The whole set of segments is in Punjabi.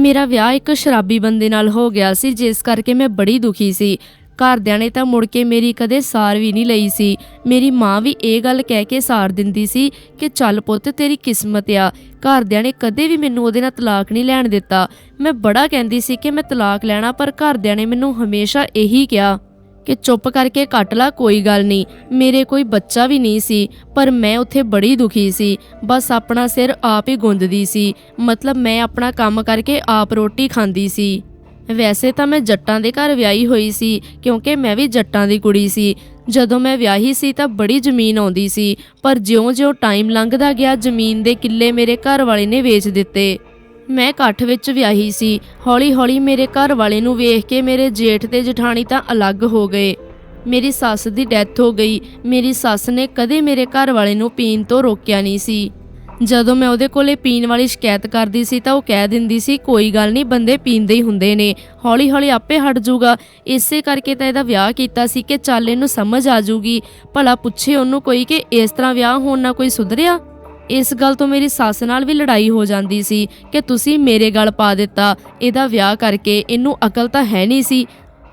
ਮੇਰਾ ਵਿਆਹ ਇੱਕ ਸ਼ਰਾਬੀ ਬੰਦੇ ਨਾਲ ਹੋ ਗਿਆ ਸੀ, ਜਿਸ ਕਰਕੇ ਮੈਂ ਬੜੀ ਦੁਖੀ ਸੀ। ਘਰਦਿਆਂ ਨੇ ਤਾਂ ਮੁੜ ਕੇ ਮੇਰੀ ਕਦੇ ਸਾਰ ਵੀ ਨਹੀਂ ਲਈ ਸੀ। ਮੇਰੀ ਮਾਂ ਵੀ ਇਹ ਗੱਲ ਕਹਿ ਕੇ ਸਾਰ ਦਿੰਦੀ ਸੀ ਕਿ ਚੱਲ ਪੁੱਤ, ਤੇਰੀ ਕਿਸਮਤ ਆ। ਘਰਦਿਆਂ ਨੇ ਕਦੇ ਵੀ ਮੈਨੂੰ ਉਹਦੇ ਨਾਲ ਤਲਾਕ ਨਹੀਂ ਲੈਣ ਦਿੱਤਾ। ਮੈਂ ਬੜਾ ਕਹਿੰਦੀ ਸੀ ਕਿ ਮੈਂ ਤਲਾਕ ਲੈਣਾ, ਪਰ ਘਰਦਿਆਂ ਨੇ ਮੈਨੂੰ ਹਮੇਸ਼ਾ ਇਹੀ ਕਿਹਾ। ਕਿ ਚੁੱਪ ਕਰਕੇ ਕੱਟ ਲਾ, ਕੋਈ ਗੱਲ ਨਹੀਂ। ਮੇਰੇ ਕੋਈ ਬੱਚਾ ਵੀ ਨਹੀਂ ਸੀ, ਪਰ ਮੈਂ ਉੱਥੇ ਬੜੀ ਦੁਖੀ ਸੀ। ਬਸ ਆਪਣਾ ਸਿਰ ਆਪ ਹੀ ਗੁੰਦਦੀ ਸੀ। ਮਤਲਬ ਮੈਂ ਆਪਣਾ ਕੰਮ ਕਰਕੇ ਆਪ ਰੋਟੀ ਖਾਂਦੀ ਸੀ। ਵੈਸੇ ਤਾਂ ਮੈਂ ਜੱਟਾਂ ਦੇ ਘਰ ਵਿਆਹੀ ਹੋਈ ਸੀ, ਕਿਉਂਕਿ ਮੈਂ ਵੀ ਜੱਟਾਂ ਦੀ ਕੁੜੀ ਸੀ। ਜਦੋਂ ਮੈਂ ਵਿਆਹੀ ਸੀ ਤਾਂ ਬੜੀ ਜ਼ਮੀਨ ਆਉਂਦੀ ਸੀ, ਪਰ ਜਿਉਂ-ਜਿਉਂ ਟਾਈਮ ਲੰਘਦਾ ਗਿਆ, ਜ਼ਮੀਨ ਦੇ ਕਿੱਲੇ ਮੇਰੇ ਘਰ ਵਾਲੇ ਨੇ ਵੇਚ ਦਿੱਤੇ। ਮੈਂ ਇਕੱਠ ਵਿੱਚ ਵਿਆਹੀ ਸੀ। ਹੌਲੀ-ਹੌਲੀ ਮੇਰੇ ਘਰ ਵਾਲੇ ਨੂੰ ਵੇਖ ਕੇ ਮੇਰੇ ਜੇਠ ਤੇ ਜਠਾਣੀ ਤਾਂ ਅਲੱਗ ਹੋ ਗਏ। ਮੇਰੀ ਸੱਸ ਦੀ ਡੈਥ ਹੋ ਗਈ। ਮੇਰੀ ਸੱਸ ਨੇ ਕਦੇ ਮੇਰੇ ਘਰ ਵਾਲੇ ਨੂੰ ਪੀਣ ਤੋਂ ਰੋਕਿਆ ਨਹੀਂ ਸੀ। ਜਦੋਂ ਮੈਂ ਉਹਦੇ ਕੋਲੇ ਪੀਣ ਵਾਲੀ ਸ਼ਿਕਾਇਤ ਕਰਦੀ ਸੀ ਤਾਂ ਉਹ ਕਹਿ ਦਿੰਦੀ ਸੀ, ਕੋਈ ਗੱਲ ਨਹੀਂ, ਬੰਦੇ ਪੀਂਦੇ ਹੀ ਹੁੰਦੇ ਨੇ। ਹੌਲੀ-ਹੌਲੀ ਆਪੇ ਹਟ ਜਾਊਗਾ ਇਸੇ ਕਰਕੇ ਤਾਂ ਇਹਦਾ ਵਿਆਹ ਕੀਤਾ ਸੀ ਕਿ ਚੱਲ ਇਹਨੂੰ ਸਮਝ ਆ ਜਾਊਗੀ ਭਲਾ ਪੁੱਛੇ ਉਹਨੂੰ ਕੋਈ ਕਿ ਇਸ ਤਰ੍ਹਾਂ ਵਿਆਹ ਹੋਣ ਨਾਲ ਕੋਈ ਸੁਧਰਿਆ? ਇਸ ਗੱਲ ਤੋਂ ਮੇਰੀ ਸੱਸ ਨਾਲ ਵੀ ਲੜਾਈ ਹੋ ਜਾਂਦੀ ਸੀ ਕਿ ਤੁਸੀਂ ਮੇਰੇ ਗੱਲ ਪਾ ਦਿੱਤਾ। ਇਹਦਾ ਵਿਆਹ ਕਰਕੇ ਇਹਨੂੰ ਅਕਲ ਤਾਂ ਹੈ ਨਹੀਂ ਸੀ।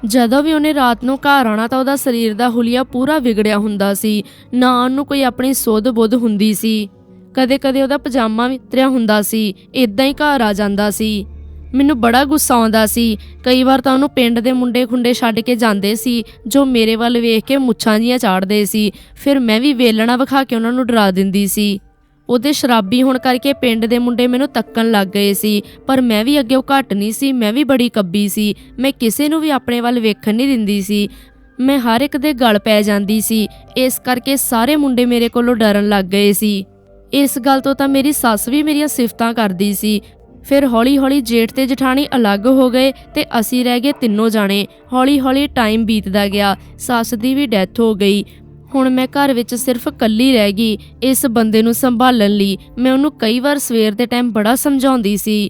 ਜਦੋਂ ਵੀ ਉਹਨੇ ਰਾਤ ਨੂੰ ਘਰ ਆਉਣਾ ਤਾਂ ਉਹਦਾ ਸਰੀਰ ਦਾ ਹੁਲੀਆ ਪੂਰਾ ਵਿਗੜਿਆ ਹੁੰਦਾ ਸੀ। ਨਾ ਉਹਨੂੰ ਕੋਈ ਆਪਣੀ ਸੁੱਧ ਬੁੱਧ ਹੁੰਦੀ ਸੀ। ਕਦੇ-ਕਦੇ ਉਹਦਾ ਪਜਾਮਾ ਵੀ ਤਰਿਆ ਹੁੰਦਾ ਸੀ। ਇਦਾਂ ਹੀ ਘਰ ਆ ਜਾਂਦਾ ਸੀ। ਮੈਨੂੰ ਬੜਾ ਗੁੱਸਾ ਆਉਂਦਾ ਸੀ। ਕਈ ਵਾਰ ਤਾਂ ਉਹਨੂੰ ਪਿੰਡ ਦੇ ਮੁੰਡੇ ਖੁੰਡੇ ਛੱਡ ਕੇ ਜਾਂਦੇ ਸੀ, ਜੋ ਮੇਰੇ ਵੱਲ ਵੇਖ ਕੇ ਮੁੱਛਾਂ ਜੀਆਂ ਚਾੜਦੇ ਸੀ। ਫਿਰ ਮੈਂ ਵੀ ਵੇਲਣਾ ਵਿਖਾ ਕੇ ਉਹਨਾਂ ਨੂੰ ਡਰਾ ਦਿੰਦੀ ਸੀ। ਉਹਦੇ ਸ਼ਰਾਬੀ ਹੋਣ ਕਰਕੇ ਪਿੰਡ ਦੇ ਮੁੰਡੇ ਮੈਨੂੰ ਤੱਕਣ ਲੱਗ ਗਏ ਸੀ। ਪਰ ਮੈਂ ਵੀ ਅੱਗੇ ਉਹ ਘੱਟ ਨਹੀਂ ਸੀ, ਮੈਂ ਵੀ ਬੜੀ ਕੱਬੀ ਸੀ। ਮੈਂ ਕਿਸੇ ਨੂੰ ਵੀ ਆਪਣੇ ਵੱਲ ਵੇਖਣ ਨਹੀਂ ਦਿੰਦੀ ਸੀ। ਮੈਂ ਹਰ ਇੱਕ ਦੇ ਗਲ ਪੈ ਜਾਂਦੀ ਸੀ। ਇਸ ਕਰਕੇ ਸਾਰੇ ਮੁੰਡੇ ਮੇਰੇ ਕੋਲੋਂ ਡਰਨ ਲੱਗ ਗਏ ਸੀ। ਇਸ ਗੱਲ ਤੋਂ ਤਾਂ ਮੇਰੀ ਸੱਸ ਵੀ ਮੇਰੀਆਂ ਸਿਫਤਾਂ ਕਰਦੀ ਸੀ। ਫਿਰ ਹੌਲੀ-ਹੌਲੀ ਜੇਠ ਤੇ ਜਠਾਣੀ ਅਲੱਗ ਹੋ ਗਏ ਤੇ ਅਸੀਂ ਰਹਿ ਗਏ ਤਿੰਨੋਂ ਜਾਣੇ। ਹੌਲੀ-ਹੌਲੀ ਟਾਈਮ ਬੀਤਦਾ ਗਿਆ। ਸੱਸ ਦੀ ਵੀ ਡੈਥ ਹੋ ਗਈ। ਹੁਣ ਮੈਂ ਘਰ ਵਿੱਚ ਸਿਰਫ ਇਕੱਲੀ ਰਹਿ ਗਈ, ਇਸ ਬੰਦੇ ਨੂੰ ਸੰਭਾਲਣ ਲਈ ਮੈਂ ਉਹਨੂੰ ਕਈ ਵਾਰ ਸਵੇਰ ਦੇ ਟਾਈਮ ਬੜਾ ਸਮਝਾਉਂਦੀ ਸੀ।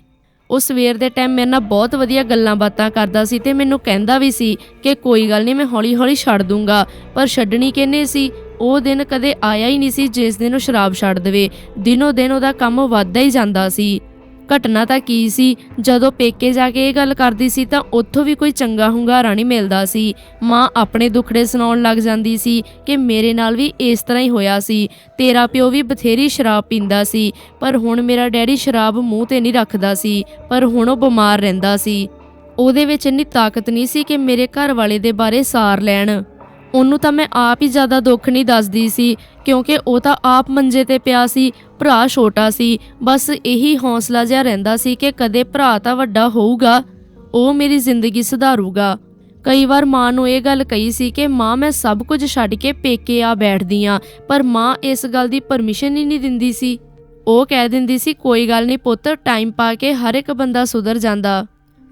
ਉਹ ਸਵੇਰ ਦੇ ਟਾਈਮ ਮੇਰੇ ਨਾਲ ਬਹੁਤ ਵਧੀਆ ਗੱਲਾਂ ਬਾਤਾਂ ਕਰਦਾ ਸੀ ਤੇ ਮੈਨੂੰ ਕਹਿੰਦਾ ਵੀ ਸੀ ਕਿ ਕੋਈ ਗੱਲ ਨਹੀਂ, ਮੈਂ ਹੌਲੀ-ਹੌਲੀ ਛੱਡ ਦੂੰਗਾ, ਪਰ ਛੱਡਣੀ ਕਿਹਨੇ ਸੀ? ਉਹ ਦਿਨ ਕਦੇ ਆਇਆ ਹੀ ਨਹੀਂ ਸੀ ਜਿਸ ਦਿਨ ਉਹ ਸ਼ਰਾਬ ਛੱਡ ਦੇਵੇ। ਦਿਨੋ ਦਿਨ ਉਹਦਾ ਕੰਮ ਵੱਧਦਾ ਹੀ ਜਾਂਦਾ ਸੀ। ਘਟਨਾ ਤਾਂ ਕੀ ਸੀ? ਜਦੋਂ ਪੇਕੇ ਜਾ ਕੇ ਇਹ ਗੱਲ ਕਰਦੀ ਸੀ ਤਾਂ ਉੱਥੋਂ ਵੀ ਕੋਈ ਚੰਗਾ ਹੁੰਗਾਰਾ ਨਹੀਂ ਮਿਲਦਾ ਸੀ। ਮਾਂ ਆਪਣੇ ਦੁੱਖੜੇ ਸੁਣਾਉਣ ਲੱਗ ਜਾਂਦੀ ਸੀ ਕਿ ਮੇਰੇ ਨਾਲ ਵੀ ਇਸ ਤਰ੍ਹਾਂ ਹੀ ਹੋਇਆ ਸੀ। ਤੇਰਾ ਪਿਓ ਵੀ ਬਥੇਰੀ ਸ਼ਰਾਬ ਪੀਂਦਾ ਸੀ, ਪਰ ਹੁਣ ਮੇਰਾ ਡੈਡੀ ਸ਼ਰਾਬ ਮੂੰਹ ਤੇ ਨਹੀਂ ਰੱਖਦਾ ਸੀ, ਪਰ ਹੁਣ ਉਹ ਬਿਮਾਰ ਰਹਿੰਦਾ ਸੀ। ਉਹਦੇ ਵਿੱਚ ਇੰਨੀ ਤਾਕਤ ਨਹੀਂ ਸੀ ਕਿ ਮੇਰੇ ਘਰ ਵਾਲੇ ਦੇ ਬਾਰੇ ਸਾਰ ਲੈਣ। ਉਹਨੂੰ ਤਾਂ ਮੈਂ ਆਪ ਹੀ ਜ਼ਿਆਦਾ ਦੁੱਖ ਨਹੀਂ ਦੱਸਦੀ ਸੀ, ਕਿਉਂਕਿ ਉਹ ਤਾਂ ਆਪ ਮੰਜੇ ਤੇ ਪਿਆ ਸੀ, ਭਰਾ ਛੋਟਾ ਸੀ, ਬਸ ਇਹੀ ਹੌਸਲਾ ਜਿਹਾ ਰਹਿੰਦਾ ਸੀ ਕਿ ਕਦੇ ਭਰਾ ਤਾਂ ਵੱਡਾ ਹੋਊਗਾ, ਉਹ ਮੇਰੀ ਜ਼ਿੰਦਗੀ ਸੁਧਾਰੂਗਾ। ਕਈ ਵਾਰ ਮਾਂ ਨੂੰ ਇਹ ਗੱਲ ਕਹੀ ਸੀ ਕਿ ਮਾਂ ਮੈਂ ਸਭ ਕੁਝ ਛੱਡ ਕੇ ਪੇਕੇ ਆ ਬੈਠਦੀ ਆ, ਪਰ ਮਾਂ ਇਸ ਗੱਲ ਦੀ ਪਰਮਿਸ਼ਨ ਹੀ ਨਹੀਂ ਦਿੰਦੀ ਸੀ। ਉਹ ਕਹਿ ਦਿੰਦੀ ਸੀ, ਕੋਈ ਗੱਲ ਨਹੀਂ ਪੁੱਤ ਟਾਈਮ ਪਾ ਕੇ ਹਰ ਇੱਕ ਬੰਦਾ ਸੁਧਰ ਜਾਂਦਾ।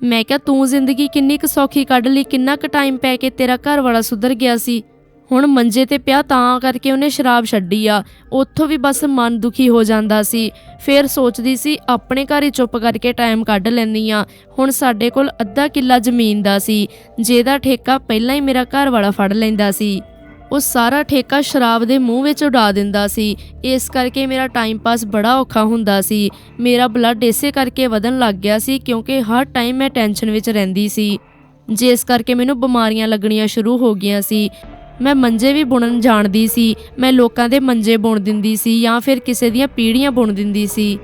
ਮੈਂ ਕਿਹਾ, ਤੂੰ ਜ਼ਿੰਦਗੀ ਕਿੰਨੀ ਕੁ ਸੌਖੀ ਕੱਢ ਲਈ, ਕਿੰਨਾ ਕੁ ਟਾਈਮ ਪੈ ਕੇ ਤੇਰਾ ਘਰ ਵਾਲਾ ਸੁਧਰ ਗਿਆ ਸੀ। ਹੁਣ ਮੰਜੇ ਤੇ ਪਿਆ ਤਾਂ ਕਰਕੇ ਉਹਨੇ ਸ਼ਰਾਬ ਛੱਡੀ ਆ। ਉੱਥੋਂ ਵੀ ਬਸ ਮਨ ਦੁਖੀ ਹੋ ਜਾਂਦਾ ਸੀ। ਫਿਰ ਸੋਚਦੀ ਸੀ, ਆਪਣੇ ਘਰ ਹੀ ਚੁੱਪ ਕਰਕੇ ਟਾਈਮ ਕੱਢ ਲੈਂਦੀ ਆ। ਹੁਣ ਸਾਡੇ ਕੋਲ ਅੱਧਾ ਕਿੱਲਾ ਜ਼ਮੀਨ ਦਾ ਸੀ। ਜਿਹਦਾ ਠੇਕਾ ਪਹਿਲਾਂ ਹੀ ਮੇਰਾ ਘਰ ਵਾਲਾ ਫੜ ਲੈਂਦਾ ਸੀ। ਉਹ ਸਾਰਾ ਠੇਕਾ ਸ਼ਰਾਬ ਦੇ ਮੂੰਹ ਵਿੱਚ ਉਡਾ ਦਿੰਦਾ ਸੀ। ਇਸ ਕਰਕੇ ਮੇਰਾ ਟਾਈਮ ਪਾਸ ਬੜਾ ਔਖਾ ਹੁੰਦਾ ਸੀ। ਮੇਰਾ ਬਲੱਡ ਇਸੇ ਕਰਕੇ ਵਧਣ ਲੱਗ ਗਿਆ ਸੀ ਕਿਉਂਕਿ ਹਰ ਟਾਈਮ ਮੈਂ ਟੈਨਸ਼ਨ ਵਿੱਚ ਰਹਿੰਦੀ ਸੀ। ਜਿਸ ਕਰਕੇ ਮੈਨੂੰ ਬਿਮਾਰੀਆਂ ਲੱਗਣੀਆਂ ਸ਼ੁਰੂ ਹੋ ਗਈਆਂ ਸੀ। ਮੈਂ ਮੰਜੇ ਵੀ ਬੁਣਨ ਜਾਣਦੀ ਸੀ। ਮੈਂ ਲੋਕਾਂ ਦੇ ਮੰਜੇ ਬੁਣ ਦਿੰਦੀ ਸੀ ਜਾਂ ਫਿਰ ਕਿਸੇ ਦੀਆਂ ਪੀੜੀਆਂ ਬੁਣ ਦਿੰਦੀ ਸੀ।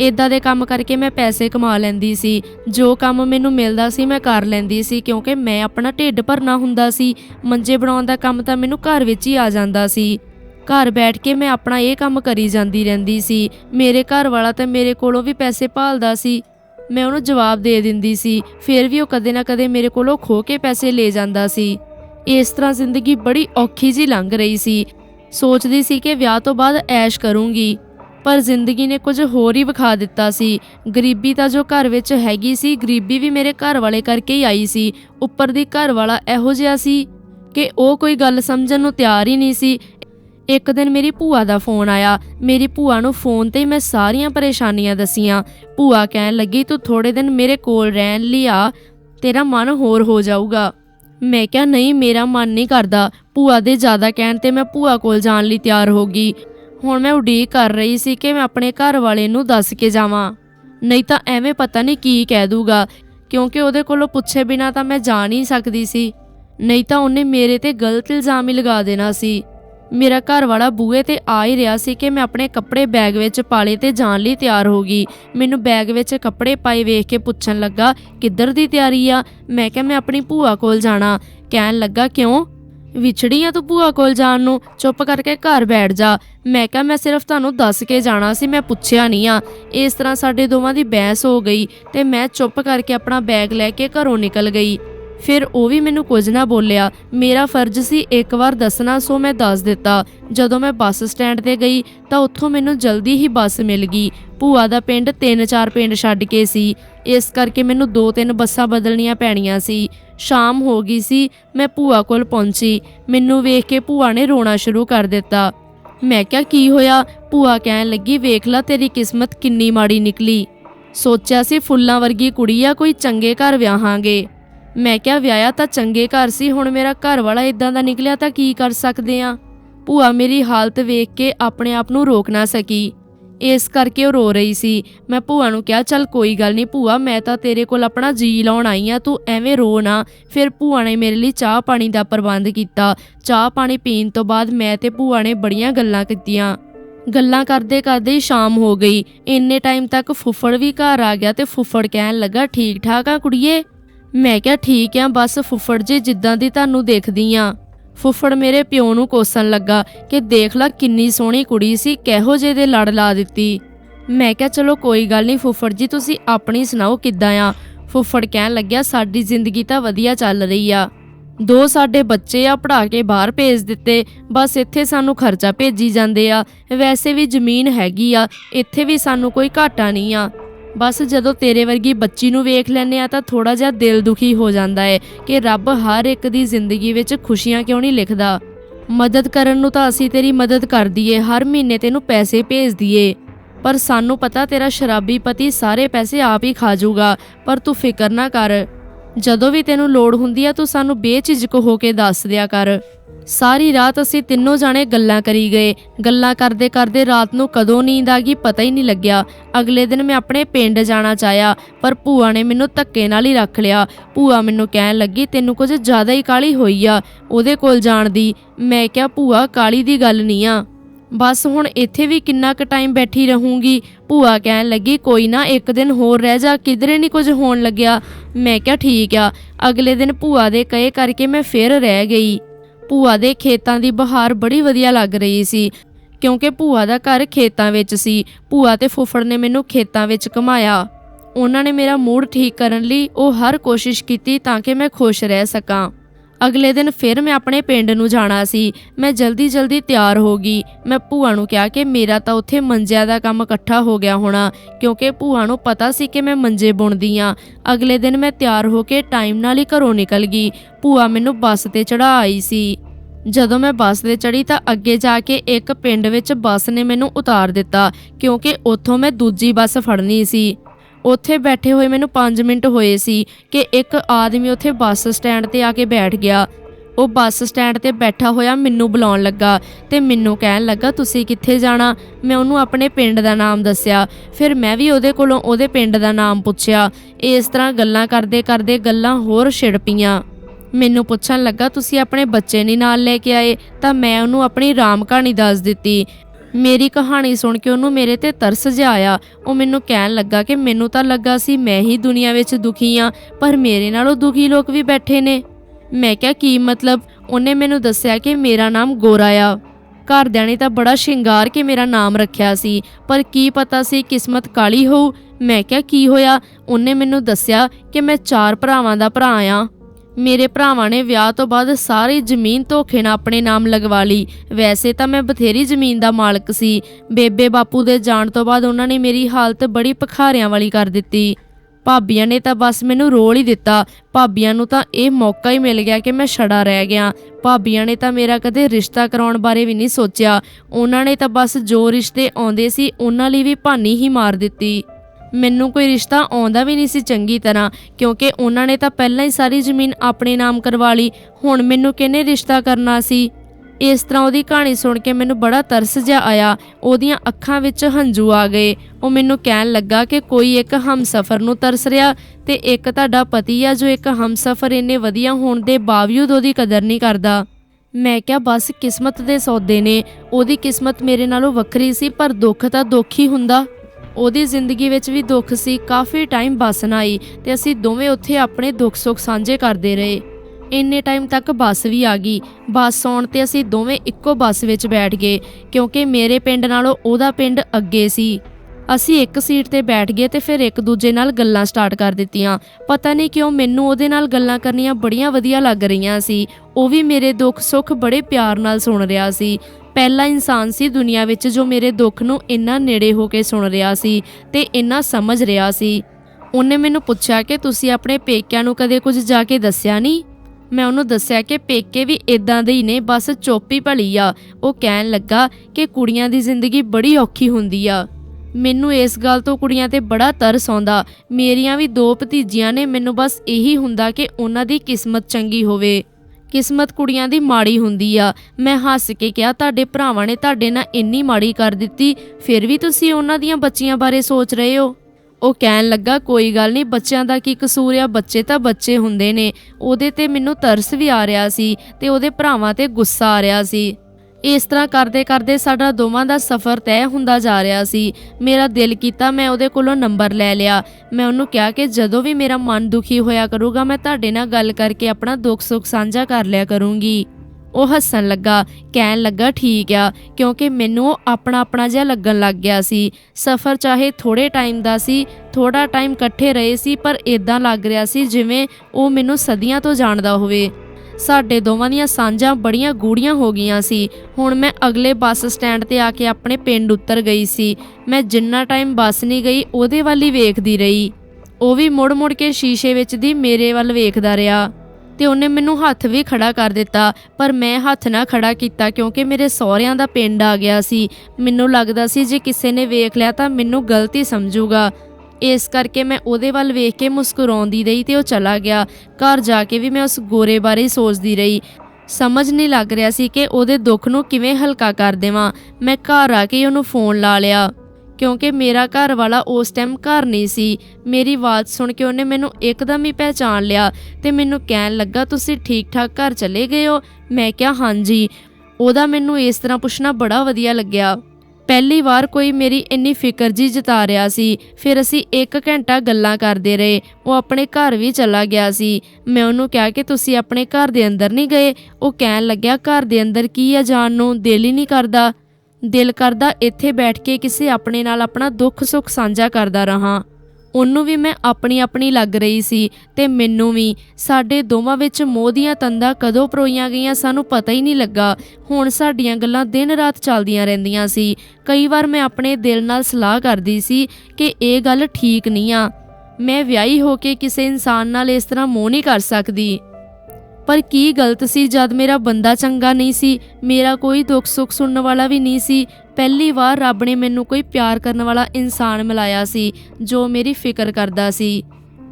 ਇਦਾਂ ਦੇ ਕੰਮ ਕਰਕੇ ਮੈਂ ਪੈਸੇ ਕਮਾ ਲੈਂਦੀ ਸੀ। ਜੋ ਕੰਮ ਮੈਨੂੰ ਮਿਲਦਾ ਸੀ ਮੈਂ ਕਰ ਲੈਂਦੀ ਸੀ, ਕਿਉਂਕਿ ਮੈਂ ਆਪਣਾ ਢਿੱਡ ਭਰਨਾ ਹੁੰਦਾ ਸੀ। ਮੰਜੇ ਬਣਾਉਣ ਦਾ ਕੰਮ ਤਾਂ ਮੈਨੂੰ ਘਰ ਵਿੱਚ ਹੀ ਆ ਜਾਂਦਾ ਸੀ। ਘਰ ਬੈਠ ਕੇ ਮੈਂ ਆਪਣਾ ਇਹ ਕੰਮ ਕਰੀ ਜਾਂਦੀ ਰਹਿੰਦੀ ਸੀ। ਮੇਰੇ ਘਰ ਵਾਲਾ ਤਾਂ ਮੇਰੇ ਕੋਲੋਂ ਵੀ ਪੈਸੇ ਭਾਲਦਾ ਸੀ। ਮੈਂ ਉਹਨੂੰ ਜਵਾਬ ਦੇ ਦਿੰਦੀ ਸੀ। ਫਿਰ ਵੀ ਉਹ ਕਦੇ ਨਾ ਕਦੇ ਮੇਰੇ ਕੋਲੋਂ ਖੋ ਕੇ ਪੈਸੇ ਲੈ ਜਾਂਦਾ ਸੀ। ਇਸ ਤਰ੍ਹਾਂ ਜ਼ਿੰਦਗੀ ਬੜੀ ਔਖੀ ਜੀ ਲੰਘ ਰਹੀ ਸੀ। ਸੋਚਦੀ ਸੀ ਕਿ ਵਿਆਹ ਤੋਂ ਬਾਅਦ ਐਸ਼ ਕਰੂੰਗੀ। ਪਰ ਜ਼ਿੰਦਗੀ ਨੇ ਕੁਝ ਹੋਰ ਹੀ ਵਿਖਾ ਦਿੱਤਾ ਸੀ। ਗਰੀਬੀ ਤਾਂ ਜੋ ਘਰ ਵਿੱਚ ਹੈਗੀ ਸੀ, ਗਰੀਬੀ ਵੀ ਮੇਰੇ ਘਰ ਵਾਲੇ ਕਰਕੇ ਹੀ ਆਈ ਸੀ। ਉੱਪਰ ਦੀ ਘਰ ਵਾਲਾ ਇਹੋ ਜਿਹਾ ਸੀ ਕਿ ਉਹ ਕੋਈ ਗੱਲ ਸਮਝਣ ਨੂੰ ਤਿਆਰ ਹੀ ਨਹੀਂ ਸੀ। ਇੱਕ ਦਿਨ ਮੇਰੀ ਭੂਆ ਦਾ ਫੋਨ ਆਇਆ। ਮੇਰੀ ਭੂਆ ਨੂੰ ਫੋਨ ਤੇ ਮੈਂ ਸਾਰੀਆਂ ਪਰੇਸ਼ਾਨੀਆਂ ਦਸੀਆਂ। ਭੂਆ ਕਹਿਣ ਲੱਗੀ, ਤੂੰ ਥੋੜੇ ਦਿਨ ਮੇਰੇ ਕੋਲ ਰਹਿਣ ਲਈ ਆ, ਤੇਰਾ ਮਨ ਹੋਰ ਹੋ ਜਾਊਗਾ। ਮੈਂ ਕਿਹਾ, ਨਹੀਂ, ਮੇਰਾ ਮਨ ਨਹੀਂ ਕਰਦਾ। ਭੂਆ ਦੇ ਜ਼ਿਆਦਾ ਕਹਿਣ ਤੇ ਮੈਂ ਭੂਆ ਕੋਲ ਜਾਣ ਲਈ ਤਿਆਰ ਹੋ ਗਈ। ਹੁਣ ਮੈਂ ਉਡੀਕ ਕਰ ਰਹੀ ਸੀ ਕਿ ਮੈਂ ਆਪਣੇ ਘਰ ਵਾਲੇ ਨੂੰ ਦੱਸ ਕੇ ਜਾਵਾਂ। ਨਹੀਂ ਤਾਂ ਐਵੇਂ ਪਤਾ ਨਹੀਂ ਕੀ ਕਹਿ ਦੂਗਾ, ਕਿਉਂਕਿ ਉਹਦੇ ਕੋਲੋਂ ਪੁੱਛੇ ਬਿਨਾ ਤਾਂ ਮੈਂ ਜਾ ਨਹੀਂ ਸਕਦੀ ਸੀ। ਨਹੀਂ ਤਾਂ ਉਹਨੇ ਮੇਰੇ ਤੇ ਗਲਤ ਇਲਜ਼ਾਮ ਹੀ ਲਗਾ ਦੇਣਾ ਸੀ। ਮੇਰਾ ਘਰ ਵਾਲਾ ਬੂਹੇ ਤੇ ਆ ਹੀ ਰਿਹਾ ਸੀ ਕਿ ਮੈਂ ਆਪਣੇ ਕੱਪੜੇ ਬੈਗ ਵਿੱਚ ਪਾਲੇ ਤੇ ਜਾਣ ਲਈ ਤਿਆਰ ਹੋ ਗਈ। ਮੈਨੂੰ ਬੈਗ ਵਿੱਚ ਕੱਪੜੇ ਪਾਏ ਵੇਖ ਕੇ ਪੁੱਛਣ ਲੱਗਾ, ਕਿੱਧਰ ਦੀ ਤਿਆਰੀ ਆ? ਮੈਂ ਕਿਹਾ, ਮੈਂ ਆਪਣੀ ਭੂਆ ਕੋਲ ਜਾਣਾ। ਕਹਿਣ ਲੱਗਾ, ਕਿਉਂ? ਵਿਛੜੀ ਆ ਤੂੰ ਭੂਆ ਕੋਲ ਜਾਣ ਨੂੰ, ਚੁੱਪ ਕਰਕੇ ਘਰ ਬੈਠ ਜਾ। ਮੈਂ ਕਿਹਾ, ਮੈਂ ਸਿਰਫ ਤੁਹਾਨੂੰ ਦੱਸ ਕੇ ਜਾਣਾ ਸੀ, ਮੈਂ ਪੁੱਛਿਆ ਨਹੀਂ ਆ। ਇਸ ਤਰ੍ਹਾਂ ਸਾਡੇ ਦੋਵਾਂ ਦੀ ਬਹਿਸ ਹੋ ਗਈ ਤੇ ਮੈਂ ਚੁੱਪ ਕਰਕੇ ਆਪਣਾ ਬੈਗ ਲੈ ਕੇ ਘਰੋਂ ਨਿਕਲ ਗਈ। ਫਿਰ ਉਹ ਵੀ ਮੈਨੂੰ ਕੁਝ ਨਾ ਬੋਲਿਆ। ਮੇਰਾ ਫਰਜ਼ ਸੀ ਇੱਕ ਵਾਰ ਦੱਸਣਾ, ਸੋ ਮੈਂ ਦੱਸ ਦਿੱਤਾ। ਜਦੋਂ ਮੈਂ ਬੱਸ ਸਟੈਂਡ ਤੇ ਗਈ, ਤਾਂ ਉੱਥੋਂ ਮੈਨੂੰ ਜਲਦੀ ਹੀ ਬੱਸ ਮਿਲ ਗਈ। ਭੂਆ ਦਾ ਪਿੰਡ ਤਿੰਨ ਚਾਰ ਪਿੰਡ ਛੱਡ ਕੇ ਸੀ। ਇਸ ਕਰਕੇ ਮੈਨੂੰ ਦੋ ਤਿੰਨ ਬੱਸਾਂ ਬਦਲਣੀਆਂ ਪੈਣੀਆਂ ਸੀ। ਸ਼ਾਮ ਹੋ ਗਈ ਸੀ, ਮੈਂ ਭੂਆ ਕੋਲ ਪਹੁੰਚੀ। ਮੈਨੂੰ ਵੇਖ ਕੇ ਭੂਆ ਨੇ ਰੋਣਾ ਸ਼ੁਰੂ ਕਰ ਦਿੱਤਾ। ਮੈਂ ਕਿਹਾ, ਕੀ ਹੋਇਆ? ਭੂਆ ਕਹਿਣ ਲੱਗੀ, ਵੇਖ ਲੈ, ਤੇਰੀ ਕਿਸਮਤ ਕਿੰਨੀ ਮਾੜੀ ਨਿਕਲੀ। ਸੋਚਿਆ ਸੀ, ਫੁੱਲਾਂ ਵਰਗੀ ਕੁੜੀ ਆ, ਕੋਈ ਚੰਗੇ ਘਰ ਵਿਆਹਾਂਗੇ। ਮੈਂ ਕਿਹਾ, ਵਿਆਹਿਆ ਤਾਂ ਚੰਗੇ ਘਰ ਸੀ, ਹੁਣ ਮੇਰਾ ਘਰ ਵਾਲਾ ਇਦਾਂ ਦਾ ਨਿਕਲਿਆ ਤਾਂ ਕੀ ਕਰ ਸਕਦੇ ਆ? ਭੂਆ ਮੇਰੀ ਹਾਲਤ ਵੇਖ ਕੇ ਆਪਣੇ ਆਪ ਨੂੰ ਰੋਕ ਨਾ ਸਕੀ। ਇਸ ਕਰਕੇ ਉਹ ਰੋ ਰਹੀ ਸੀ। ਮੈਂ ਭੂਆ ਨੂੰ ਕਿਹਾ, ਚੱਲ ਕੋਈ ਗੱਲ ਨਹੀਂ ਭੂਆ, ਮੈਂ ਤਾਂ ਤੇਰੇ ਕੋਲ ਆਪਣਾ ਜੀ ਲਾਉਣ ਆਈ ਆ, ਤੂੰ ਐਵੇਂ ਰੋ ਨਾ। ਫਿਰ ਭੂਆ ਨੇ ਮੇਰੇ ਲਈ ਚਾਹ ਪਾਣੀ ਦਾ ਪ੍ਰਬੰਧ ਕੀਤਾ। ਚਾਹ ਪਾਣੀ ਪੀਣ ਤੋਂ ਬਾਅਦ ਮੈਂ ਤੇ ਭੂਆ ਨੇ ਬੜੀਆਂ ਗੱਲਾਂ ਕੀਤੀਆਂ। ਗੱਲਾਂ ਕਰਦੇ ਕਰਦੇ ਹੀ ਸ਼ਾਮ ਹੋ ਗਈ। ਇੰਨੇ ਟਾਈਮ ਤੱਕ ਫੁੱਫੜ ਵੀ ਘਰ ਆ ਗਿਆ ਤੇ ਫੁੱਫੜ ਕਹਿਣ ਲੱਗਾ ਠੀਕ ਠਾਕ ਆ ਕੁੜੀਏ? ਮੈਂ ਕਿਹਾ, ਠੀਕ ਆ, ਬਸ ਫੁੱਫੜ ਜੀ, ਜਿੱਦਾਂ ਦੀ ਤੁਹਾਨੂੰ ਦੇਖਦੀ ਆ। ਫੁੱਫੜ ਮੇਰੇ ਪਿਓ ਨੂੰ ਕੋਸਣ ਲੱਗਾ ਕਿ ਦੇਖ ਲੈ ਕਿੰਨੀ ਸੋਹਣੀ ਕੁੜੀ ਸੀ, ਕਿਹੋ ਜਿਹੇ ਦੇ ਲੜ ਲਾ ਦਿੱਤੀ। ਮੈਂ ਕਿਹਾ, ਚਲੋ ਕੋਈ ਗੱਲ ਨਹੀਂ ਫੁੱਫੜ ਜੀ, ਤੁਸੀਂ ਆਪਣੀ ਸੁਣਾਓ ਕਿੱਦਾਂ ਆ? ਫੁੱਫੜ ਕਹਿਣ ਲੱਗਿਆ, ਸਾਡੀ ਜ਼ਿੰਦਗੀ ਤਾਂ ਵਧੀਆ ਚੱਲ ਰਹੀ ਆ। ਦੋ ਸਾਡੇ ਬੱਚੇ ਆ ਪੜਾ ਕੇ ਬਾਹਰ ਭੇਜ ਦਿੱਤੇ, ਬਸ ਇੱਥੇ ਸਾਨੂੰ ਖਰਚਾ ਭੇਜੀ ਜਾਂਦੇ ਆ। ਵੈਸੇ ਵੀ ਜ਼ਮੀਨ ਹੈਗੀ ਆ, ਇੱਥੇ ਵੀ ਸਾਨੂੰ ਕੋਈ ਘਾਟਾ ਨਹੀਂ ਆ। ਬਸ ਜਦੋਂ ਤੇਰੇ ਵਰਗੀ ਬੱਚੀ ਨੂੰ ਵੇਖ ਲੈਨੇ ਆ ਤਾਂ ਥੋੜਾ ਜਿਹਾ ਦਿਲ ਦੁਖੀ ਹੋ ਜਾਂਦਾ ਹੈ ਕਿ ਰੱਬ ਹਰ ਇੱਕ ਦੀ ਜ਼ਿੰਦਗੀ ਵਿੱਚ ਖੁਸ਼ੀਆਂ ਕਿਉਂ ਨਹੀਂ ਲਿਖਦਾ। ਮਦਦ ਕਰਨ ਨੂੰ ਤਾਂ ਅਸੀਂ ਤੇਰੀ ਮਦਦ ਕਰ ਦਈਏ, ਹਰ ਮਹੀਨੇ ਤੈਨੂੰ ਪੈਸੇ ਭੇਜ ਦਈਏ। ਪਰ ਸਾਨੂੰ ਪਤਾ ਤੇਰਾ ਸ਼ਰਾਬੀ ਪਤੀ ਸਾਰੇ ਪੈਸੇ ਆਪ ਹੀ ਖਾ ਜਾਊਗਾ, ਪਰ ਤੂੰ ਫਿਕਰ ਨਾ ਕਰ। ਜਦੋਂ ਵੀ ਤੈਨੂੰ ਲੋੜ ਹੁੰਦੀ ਆ ਤੂੰ ਸਾਨੂੰ ਬੇਝਿਜਕ ਹੋ ਕੇ ਦੱਸ ਦਿਆ ਕਰ। ਸਾਰੀ ਰਾਤ ਅਸੀਂ ਤਿੰਨੋਂ ਜਾਣੇ ਗੱਲਾਂ ਕਰੀ ਗਏ। ਗੱਲਾਂ ਕਰਦੇ ਕਰਦੇ ਰਾਤ ਨੂੰ ਕਦੋਂ ਨੀਂਦ ਆ ਗਈ ਪਤਾ ਹੀ ਨਹੀਂ ਲੱਗਿਆ। ਅਗਲੇ ਦਿਨ ਮੈਂ ਆਪਣੇ ਪਿੰਡ ਜਾਣਾ ਚਾਹਿਆ, ਪਰ ਭੂਆ ਨੇ ਮੈਨੂੰ ਧੱਕੇ ਨਾਲ ਹੀ ਰੱਖ ਲਿਆ। ਭੂਆ ਮੈਨੂੰ ਕਹਿਣ ਲੱਗੀ, ਤੈਨੂੰ ਕੁਝ ਜ਼ਿਆਦਾ ਹੀ ਕਾਲੀ ਹੋਈ ਆ, ਉਹਦੇ ਕੋਲ ਜਾਣ ਦੀ। ਮੈਂ ਕਿਹਾ, ਭੂਆ ਕਾਲੀ ਦੀ ਗੱਲ ਨਹੀਂ ਆ। ਬਸ ਹੁਣ ਇੱਥੇ ਵੀ ਕਿੰਨਾ ਕੁ ਟਾਈਮ ਬੈਠੀ ਰਹੂੰਗੀ। ਭੂਆ ਕਹਿਣ ਲੱਗੀ, ਕੋਈ ਨਾ, ਇੱਕ ਦਿਨ ਹੋਰ ਰਹਿ ਜਾ, ਕਿਧਰੇ ਨਹੀਂ ਕੁਝ ਹੋਣ ਲੱਗਿਆ? ਮੈਂ ਕਿਹਾ, ਠੀਕ ਆ। ਅਗਲੇ ਦਿਨ ਭੂਆ ਦੇ ਕਹੇ ਕਰਕੇ ਮੈਂ ਫਿਰ ਰਹਿ ਗਈ। ਭੂਆ ਦੇ ਖੇਤਾਂ ਦੀ ਬਹਾਰ ਬੜੀ ਵਧੀਆ ਲੱਗ ਰਹੀ ਸੀ, ਕਿਉਂਕਿ ਭੂਆ ਦਾ ਘਰ ਖੇਤਾਂ ਵਿੱਚ ਸੀ। ਭੂਆ ਤੇ ਫੁੱਫੜ ਨੇ ਮੈਨੂੰ ਖੇਤਾਂ ਵਿੱਚ ਘੁਮਾਇਆ। ਉਹਨਾਂ ਨੇ ਮੇਰਾ ਮੂਡ ਠੀਕ ਕਰਨ ਲਈ ਉਹ ਹਰ ਕੋਸ਼ਿਸ਼ ਕੀਤੀ ਤਾਂ ਕਿ ਮੈਂ ਖੁਸ਼ ਰਹਿ ਸਕਾਂ। ਅਗਲੇ ਦਿਨ ਫਿਰ ਮੈਂ ਆਪਣੇ ਪਿੰਡ ਨੂੰ ਜਾਣਾ ਸੀ। ਮੈਂ ਜਲਦੀ ਜਲਦੀ ਤਿਆਰ ਹੋ ਗਈ। ਮੈਂ ਭੂਆ ਨੂੰ ਕਿਹਾ ਕਿ ਮੇਰਾ ਤਾਂ ਉੱਥੇ ਮੰਜਿਆਂ ਦਾ ਕੰਮ ਇਕੱਠਾ ਹੋ ਗਿਆ ਹੋਣਾ, ਕਿਉਂਕਿ ਭੂਆ ਨੂੰ ਪਤਾ ਸੀ ਕਿ ਮੈਂ ਮੰਜੇ ਬੁਣਦੀ ਆ ਅਗਲੇ ਦਿਨ ਮੈਂ ਤਿਆਰ ਹੋ ਕੇ ਟਾਈਮ ਨਾਲ ਹੀ ਘਰੋਂ ਨਿਕਲ ਗਈ। ਭੂਆ ਮੈਨੂੰ ਬੱਸ ਤੇ ਚੜਾ ਆਈ ਸੀ। ਜਦੋਂ ਮੈਂ ਬੱਸ ਤੇ ਚੜੀ ਤਾਂ ਅੱਗੇ ਜਾ ਕੇ ਇੱਕ ਪਿੰਡ ਵਿੱਚ ਬੱਸ ਨੇ ਮੈਨੂੰ ਉਤਾਰ ਦਿੱਤਾ, ਕਿਉਂਕਿ ਉੱਥੋਂ ਮੈਂ ਦੂਜੀ ਬੱਸ ਫੜਨੀ ਸੀ। ਉੱਥੇ ਬੈਠੇ ਹੋਏ ਮੈਨੂੰ 5 ਮਿੰਟ ਹੋਏ ਸੀ ਕਿ ਇੱਕ ਆਦਮੀ ਉੱਥੇ ਬੱਸ ਸਟੈਂਡ ਤੇ ਆ ਕੇ ਬੈਠ ਗਿਆ। ਉਹ ਬੱਸ ਸਟੈਂਡ ਤੇ ਬੈਠਾ ਹੋਇਆ ਮੈਨੂੰ ਬੁਲਾਉਣ ਲੱਗਾ ਤੇ ਮੈਨੂੰ ਕਹਿਣ ਲੱਗਾ, ਤੁਸੀਂ ਕਿੱਥੇ ਜਾਣਾ? ਮੈਂ ਉਹਨੂੰ ਆਪਣੇ ਪਿੰਡ ਦਾ ਨਾਮ ਦੱਸਿਆ। ਫਿਰ ਮੈਂ ਵੀ ਉਹਦੇ ਕੋਲੋਂ ਉਹਦੇ ਪਿੰਡ ਦਾ ਨਾਮ ਪੁੱਛਿਆ। ਇਸ ਤਰ੍ਹਾਂ ਗੱਲਾਂ ਕਰਦੇ ਕਰਦੇ ਗੱਲਾਂ ਹੋਰ ਛਿੜ ਪਈਆਂ। ਮੈਨੂੰ ਪੁੱਛਣ ਲੱਗਾ, ਤੁਸੀਂ ਆਪਣੇ ਬੱਚੇ ਨਹੀਂ ਨਾਲ ਲੈ ਕੇ ਆਏ? ਤਾਂ ਮੈਂ ਉਹਨੂੰ ਆਪਣੀ ਰਾਮ ਕਹਾਣੀ ਦੱਸ ਦਿੱਤੀ। ਮੇਰੀ ਕਹਾਣੀ ਸੁਣ ਕੇ ਉਹਨੂੰ ਮੇਰੇ ਤੇ ਤਰਸ ਜਿਹਾ ਆਇਆ। ਉਹ ਮੈਨੂੰ ਕਹਿਣ ਲੱਗਾ ਕਿ ਮੈਨੂੰ ਤਾਂ ਲੱਗਾ ਸੀ ਮੈਂ ਹੀ ਦੁਨੀਆ ਵਿੱਚ ਦੁਖੀ ਆ, ਪਰ ਮੇਰੇ ਨਾਲੋਂ ਦੁਖੀ ਲੋਕ ਵੀ ਬੈਠੇ ਨੇ। ਮੈਂ ਕਿਹਾ, ਕੀ ਮਤਲਬ? ਉਹਨੇ ਮੈਨੂੰ ਦੱਸਿਆ ਕਿ ਮੇਰਾ ਨਾਮ ਗੋਰਾ ਆ। ਘਰਦਿਆਂ ਨੇ ਤਾਂ ਬੜਾ ਸ਼ਿੰਗਾਰ ਕੇ ਮੇਰਾ ਨਾਮ ਰੱਖਿਆ ਸੀ, ਪਰ ਕੀ ਪਤਾ ਸੀ ਕਿਸਮਤ ਕਾਲੀ ਹੋਊ। ਮੈਂ ਕਿਹਾ, ਕੀ ਹੋਇਆ? ਉਹਨੇ ਮੈਨੂੰ ਦੱਸਿਆ ਕਿ ਮੈਂ ਚਾਰ ਭਰਾਵਾਂ ਦਾ ਭਰਾ ਆ। ਮੇਰੇ ਭਰਾਵਾਂ ਨੇ ਵਿਆਹ ਤੋਂ ਬਾਅਦ ਸਾਰੀ ਜ਼ਮੀਨ ਧੋਖੇ ਨਾਲ ਆਪਣੇ ਨਾਮ ਲਗਵਾ ਲਈ। ਵੈਸੇ ਤਾਂ ਮੈਂ ਬਥੇਰੀ ਜ਼ਮੀਨ ਦਾ ਮਾਲਕ ਸੀ। ਬੇਬੇ ਬਾਪੂ ਦੇ ਜਾਣ ਤੋਂ ਬਾਅਦ ਉਹਨਾਂ ਨੇ ਮੇਰੀ ਹਾਲਤ ਬੜੀ ਭਖਾਰਿਆਂ ਵਾਲੀ ਕਰ ਦਿੱਤੀ। ਭਾਬੀਆਂ ਨੇ ਤਾਂ ਬਸ ਮੈਨੂੰ ਰੋਲ ਹੀ ਦਿੱਤਾ। ਭਾਬੀਆਂ ਨੂੰ ਤਾਂ ਇਹ ਮੌਕਾ ਹੀ ਮਿਲ ਗਿਆ ਕਿ ਮੈਂ ਛੜਾ ਰਹਿ ਗਿਆ। ਭਾਬੀਆਂ ਨੇ ਤਾਂ ਮੇਰਾ ਕਦੇ ਰਿਸ਼ਤਾ ਕਰਾਉਣ ਬਾਰੇ ਵੀ ਨਹੀਂ ਸੋਚਿਆ। ਉਹਨਾਂ ਨੇ ਤਾਂ ਬਸ ਜੋ ਰਿਸ਼ਤੇ ਆਉਂਦੇ ਸੀ, ਉਹਨਾਂ ਲਈ ਵੀ ਭਾਨੀ ਹੀ ਮਾਰ ਦਿੱਤੀ। ਮੈਨੂੰ ਕੋਈ ਰਿਸ਼ਤਾ ਆਉਂਦਾ ਵੀ ਨਹੀਂ ਸੀ ਚੰਗੀ ਤਰ੍ਹਾਂ, ਕਿਉਂਕਿ ਉਹਨਾਂ ਨੇ ਤਾਂ ਪਹਿਲਾਂ ਹੀ ਸਾਰੀ ਜ਼ਮੀਨ ਆਪਣੇ ਨਾਮ ਕਰਵਾ ਲਈ, ਹੁਣ ਮੈਨੂੰ ਕਿਹਨੇ ਰਿਸ਼ਤਾ ਕਰਨਾ ਸੀ? ਇਸ ਤਰ੍ਹਾਂ ਉਹਦੀ ਕਹਾਣੀ ਸੁਣ ਕੇ ਮੈਨੂੰ ਬੜਾ ਤਰਸ ਜਿਹਾ ਆਇਆ, ਉਹਦੀਆਂ ਅੱਖਾਂ ਵਿੱਚ ਹੰਝੂ ਆ ਗਏ। ਉਹ ਮੈਨੂੰ ਕਹਿਣ ਲੱਗਾ ਕਿ ਕੋਈ ਇੱਕ ਹਮਸਫਰ ਨੂੰ ਤਰਸ ਰਿਹਾ ਤੇ ਇੱਕ ਤੁਹਾਡਾ ਪਤੀ ਆ ਜੋ ਇੱਕ ਹਮਸਫਰ ਇੰਨੇ ਵਧੀਆ ਹੋਣ ਦੇ ਬਾਵਜੂਦ ਉਹਦੀ ਕਦਰ ਨਹੀਂ ਕਰਦਾ। ਮੈਂ ਕਿਹਾ, ਬਸ ਕਿਸਮਤ ਦੇ ਸੌਦੇ ਨੇ, ਉਹਦੀ ਕਿਸਮਤ ਮੇਰੇ ਨਾਲੋਂ ਵੱਖਰੀ ਸੀ, ਪਰ ਦੁੱਖ ਤਾਂ ਦੁੱਖ ਹੀ ਹੁੰਦਾ। ਉਹਦੀ ਜ਼ਿੰਦਗੀ ਵਿੱਚ ਵੀ ਦੁੱਖ ਸੀ, ਕਾਫੀ ਟਾਈਮ ਬੱਸ ਨਾ ਆਈ ਤੇ ਅਸੀਂ ਦੋਵੇਂ ਉੱਥੇ ਆਪਣੇ ਦੁੱਖ ਸੁੱਖ ਸਾਂਝੇ ਕਰਦੇ ਰਹੇ। ਇੰਨੇ ਟਾਈਮ ਤੱਕ ਬੱਸ ਵੀ ਆ ਗਈ। ਬੱਸ ਆਉਣ ਤੇ ਅਸੀਂ ਦੋਵੇਂ ਇੱਕੋ ਬੱਸ ਵਿੱਚ ਬੈਠ ਗਏ ਕਿਉਂਕਿ ਮੇਰੇ ਪਿੰਡ ਨਾਲੋਂ ਉਹਦਾ ਪਿੰਡ ਅੱਗੇ ਸੀ। ਅਸੀਂ ਇੱਕ ਸੀਟ ਤੇ ਬੈਠ ਗਏ ਤੇ ਫਿਰ ਇੱਕ ਦੂਜੇ ਨਾਲ ਗੱਲਾਂ ਸਟਾਰਟ ਕਰ ਦਿੱਤੀਆਂ। ਪਤਾ ਨਹੀਂ ਕਿਉਂ ਮੈਨੂੰ ਉਹਦੇ ਨਾਲ ਗੱਲਾਂ ਕਰਨੀਆਂ ਬੜੀਆਂ ਵਧੀਆ ਲੱਗ ਰਹੀਆਂ ਸੀ। ਉਹ ਵੀ ਮੇਰੇ ਦੁੱਖ ਸੁੱਖ ਬੜੇ ਪਿਆਰ ਨਾਲ ਸੁਣ ਰਿਹਾ ਸੀ। ਪਹਿਲਾ ਇਨਸਾਨ ਸੀ ਦੁਨੀਆ ਵਿੱਚ ਜੋ ਮੇਰੇ ਦੁੱਖ ਨੂੰ ਇੰਨਾ ਨੇੜੇ ਹੋ ਕੇ ਸੁਣ ਰਿਹਾ ਸੀ ਤੇ ਇੰਨਾ ਸਮਝ ਰਿਹਾ ਸੀ। ਉਹਨੇ ਮੈਨੂੰ ਪੁੱਛਿਆ ਕਿ ਤੁਸੀਂ ਆਪਣੇ ਪੇਕਿਆਂ ਨੂੰ ਕਦੇ ਕੁਝ ਜਾ ਕੇ ਦੱਸਿਆ ਨਹੀਂ? ਮੈਂ ਉਹਨੂੰ ਦੱਸਿਆ ਕਿ ਪੇਕੇ ਵੀ ਇਦਾਂ ਦੇ ਹੀ ਨੇ, ਬਸ ਚੋਪੀ ਭਲੀ ਆ। ਉਹ ਕਹਿਣ ਲੱਗਾ ਕਿ ਕੁੜੀਆਂ ਦੀ ਜ਼ਿੰਦਗੀ ਬੜੀ ਔਖੀ ਹੁੰਦੀ ਆ। ਮੈਨੂੰ ਇਸ ਗੱਲ ਤੋਂ ਕੁੜੀਆਂ ਤੇ ਬੜਾ ਤਰਸ ਆਉਂਦਾ। ਮੇਰੀਆਂ ਵੀ ਦੋ ਭਤੀਜੀਆਂ ਨੇ, ਮੈਨੂੰ ਬਸ ਇਹੀ ਹੁੰਦਾ ਕਿ ਉਹਨਾਂ ਦੀ ਕਿਸਮਤ ਚੰਗੀ ਹੋਵੇ। ਕਿਸਮਤ ਕੁੜੀਆਂ ਦੀ ਮਾੜੀ ਹੁੰਦੀ ਆ। ਮੈਂ ਹੱਸ ਕੇ ਕਿਹਾ, ਤੁਹਾਡੇ ਭਰਾਵਾਂ ਨੇ ਤੁਹਾਡੇ ਨਾਲ ਇੰਨੀ ਮਾੜੀ ਕਰ ਦਿੱਤੀ, ਫਿਰ ਵੀ ਤੁਸੀਂ ਉਹਨਾਂ ਦੀਆਂ ਬੱਚੀਆਂ ਬਾਰੇ ਸੋਚ ਰਹੇ ਹੋ? ਉਹ ਕਹਿਣ ਲੱਗਾ, ਕੋਈ ਗੱਲ ਨਹੀਂ, ਬੱਚਿਆਂ ਦਾ ਕੀ ਕਸੂਰ ਆ? ਬੱਚੇ ਤਾਂ ਬੱਚੇ ਹੁੰਦੇ ਨੇ। ਉਹਦੇ ਤੇ ਮੈਨੂੰ ਤਰਸ ਵੀ ਆ ਰਿਹਾ ਸੀ ਤੇ ਉਹਦੇ ਭਰਾਵਾਂ ਤੇ ਗੁੱਸਾ ਆ ਰਿਹਾ ਸੀ। ਇਸ ਤਰ੍ਹਾਂ ਕਰਦੇ ਕਰਦੇ ਸਾਡਾ ਦੋਵਾਂ ਦਾ ਸਫ਼ਰ ਤੈਅ ਹੁੰਦਾ ਜਾ ਰਿਹਾ ਸੀ। ਮੇਰਾ ਦਿਲ ਕੀਤਾ ਮੈਂ ਉਹਦੇ ਕੋਲੋਂ ਨੰਬਰ ਲੈ ਲਿਆ। ਮੈਂ ਉਹਨੂੰ ਕਿਹਾ ਕਿ ਜਦੋਂ ਵੀ ਮੇਰਾ ਮਨ ਦੁਖੀ ਹੋਇਆ ਕਰੂਗਾ, ਮੈਂ ਤੁਹਾਡੇ ਨਾਲ ਗੱਲ ਕਰਕੇ ਆਪਣਾ ਦੁੱਖ ਸੁੱਖ ਸਾਂਝਾ ਕਰ ਲਿਆ ਕਰੂੰਗੀ। ਉਹ ਹੱਸਣ ਲੱਗਾ, ਕਹਿਣ ਲੱਗਾ, ਠੀਕ ਆ, ਕਿਉਂਕਿ ਮੈਨੂੰ ਉਹ ਆਪਣਾ ਆਪਣਾ ਜਿਹਾ ਲੱਗਣ ਲੱਗ ਗਿਆ ਸੀ। ਸਫ਼ਰ ਚਾਹੇ ਥੋੜੇ ਟਾਈਮ ਦਾ ਸੀ ਥੋੜਾ ਟਾਈਮ ਇਕੱਠੇ ਰਹੇ ਸੀ, ਪਰ ਇਦਾਂ ਲੱਗ ਰਿਹਾ ਸੀ ਜਿਵੇਂ ਉਹ ਮੈਨੂੰ ਸਦੀਆਂ ਤੋਂ ਜਾਣਦਾ ਹੋਵੇ। ਸਾਡੇ ਦੋਵਾਂ ਦੀਆਂ ਸਾਂਝਾਂ ਬੜੀਆਂ ਗੂੜੀਆਂ ਹੋ ਗਈਆਂ ਸੀ। ਹੁਣ ਮੈਂ ਅਗਲੇ ਬੱਸ ਸਟੈਂਡ ਤੇ ਆ ਕੇ ਆਪਣੇ ਪਿੰਡ ਉਤਰ ਗਈ ਸੀ। ਮੈਂ ਜਿੰਨਾ ਟਾਈਮ ਬੱਸ ਨਹੀਂ ਗਈ, ਉਹਦੇ ਵੱਲ ਹੀ ਵੇਖਦੀ ਰਹੀ। ਉਹ ਵੀ ਮੁੜ-ਮੁੜ ਕੇ ਸ਼ੀਸ਼ੇ ਵਿੱਚ ਦੀ ਮੇਰੇ ਵੱਲ ਵੇਖਦਾ ਰਿਹਾ। ਤੇ ਉਹਨੇ ਮੈਨੂੰ ਹੱਥ ਵੀ ਖੜਾ ਕਰ ਦਿੱਤਾ, ਪਰ ਮੈਂ ਹੱਥ ਨਾ ਖੜਾ ਕੀਤਾ ਕਿਉਂਕਿ ਮੇਰੇ ਸਹੁਰਿਆਂ ਦਾ ਪਿੰਡ ਆ ਗਿਆ ਸੀ। ਮੈਨੂੰ ਲੱਗਦਾ ਸੀ ਜੇ ਕਿਸੇ ਨੇ ਵੇਖ ਲਿਆ ਤਾਂ ਮੈਨੂੰ ਗਲਤੀ ਸਮਝੂਗਾ। ਇਸ ਕਰਕੇ ਮੈਂ ਉਹਦੇ ਵੱਲ ਵੇਖ ਕੇ ਮੁਸਕਰਾਉਂਦੀ ਰਹੀ ਤੇ ਉਹ ਚਲਾ ਗਿਆ। ਘਰ ਜਾ ਕੇ ਵੀ ਮੈਂ ਉਸ ਗੋਰੇ ਬਾਰੇ ਹੀ ਸੋਚਦੀ ਰਹੀ। ਸਮਝ ਨਹੀਂ ਲੱਗ ਰਿਹਾ ਸੀ ਕਿ ਉਹਦੇ ਦੁੱਖ ਨੂੰ ਕਿਵੇਂ ਹਲਕਾ ਕਰ ਦੇਵਾਂ। ਮੈਂ ਘਰ ਆ ਕੇ ਉਹਨੂੰ ਫੋਨ ਲਾ ਲਿਆ। ਕਿਉਂਕਿ ਮੇਰਾ ਘਰ ਵਾਲਾ ਉਸ ਟਾਈਮ ਘਰ ਨਹੀਂ ਸੀ। ਮੇਰੀ ਆਵਾਜ਼ ਸੁਣ ਕੇ ਉਹਨੇ ਮੈਨੂੰ ਇੱਕਦਮ ਹੀ ਪਹਿਚਾਨ ਲਿਆ ਤੇ ਮੈਨੂੰ ਕਹਿਣ ਲੱਗਾ, ਤੁਸੀਂ ਠੀਕ ਠਾਕ ਘਰ ਚਲੇ ਗਏ ਹੋ? ਮੈਂ ਕਿਹਾ, ਹਾਂਜੀ। ਉਹਦਾ ਮੈਨੂੰ ਇਸ ਤਰ੍ਹਾਂ ਪੁੱਛਣਾ ਬੜਾ ਵਧੀਆ ਲੱਗਿਆ। ਪਹਿਲੀ ਵਾਰ ਕੋਈ ਮੇਰੀ ਇੰਨੀ ਫਿਕਰ ਜੀ ਜਤਾ ਰਿਹਾ ਸੀ। ਫਿਰ ਅਸੀਂ 1 ਘੰਟਾ ਗੱਲਾਂ ਕਰਦੇ ਰਹੇ। ਉਹ ਆਪਣੇ ਘਰ ਵੀ ਚਲਾ ਗਿਆ ਸੀ। ਮੈਂ ਉਹਨੂੰ ਕਿਹਾ ਕਿ ਤੁਸੀਂ ਆਪਣੇ ਘਰ ਦੇ ਅੰਦਰ ਨਹੀਂ ਗਏ। ਉਹ ਕਹਿਣ ਲੱਗਿਆ, ਘਰ ਦੇ ਅੰਦਰ ਕੀ ਆ ਜਾਣ ਨੂੰ? ਦਿਲ ਹੀ ਨਹੀਂ ਕਰਦਾ। ਦਿਲ ਕਰਦਾ ਇੱਥੇ ਬੈਠ ਕੇ ਕਿਸੇ ਆਪਣੇ ਨਾਲ ਆਪਣਾ ਦੁੱਖ ਸੁੱਖ ਸਾਂਝਾ ਕਰਦਾ ਰਹਾ। ਉਹਨੂੰ ਵੀ ਮੈਂ ਆਪਣੀ ਆਪਣੀ ਲੱਗ ਰਹੀ ਸੀ ਤੇ ਮੈਨੂੰ ਵੀ। ਸਾਡੇ ਦੋਵਾਂ ਵਿੱਚ ਮੋਹ ਦੀਆਂ ਤੰਦਾਂ ਕਦੋਂ ਪਰੋਈਆਂ ਗਈਆਂ ਸਾਨੂੰ ਪਤਾ ਹੀ ਨਹੀਂ ਲੱਗਾ। ਹੁਣ ਸਾਡੀਆਂ ਗੱਲਾਂ ਦਿਨ ਰਾਤ ਚੱਲਦੀਆਂ ਰਹਿੰਦੀਆਂ ਸੀ। ਕਈ ਵਾਰ ਮੈਂ ਆਪਣੇ ਦਿਲ ਨਾਲ ਸਲਾਹ ਕਰਦੀ ਸੀ ਕਿ ਇਹ ਗੱਲ ਠੀਕ ਨਹੀਂ ਆ। ਮੈਂ ਵਿਆਹੀ ਹੋ ਕੇ ਕਿਸੇ ਇਨਸਾਨ ਨਾਲ ਇਸ ਤਰ੍ਹਾਂ ਮੋਹ ਨਹੀਂ ਕਰ ਸਕਦੀ। ਪਰ ਕੀ ਗਲਤ ਸੀ ਜਦ ਮੇਰਾ ਬੰਦਾ ਚੰਗਾ ਨਹੀਂ ਸੀ? ਮੇਰਾ ਕੋਈ ਦੁੱਖ ਸੁੱਖ ਸੁਣਨ ਵਾਲਾ ਵੀ ਨਹੀਂ ਸੀ। ਪਹਿਲੀ ਵਾਰ ਰੱਬ ਨੇ ਮੈਨੂੰ ਕੋਈ ਪਿਆਰ ਕਰਨ ਵਾਲਾ ਇਨਸਾਨ ਮਿਲਾਇਆ ਸੀ, ਜੋ ਮੇਰੀ ਫਿਕਰ ਕਰਦਾ ਸੀ।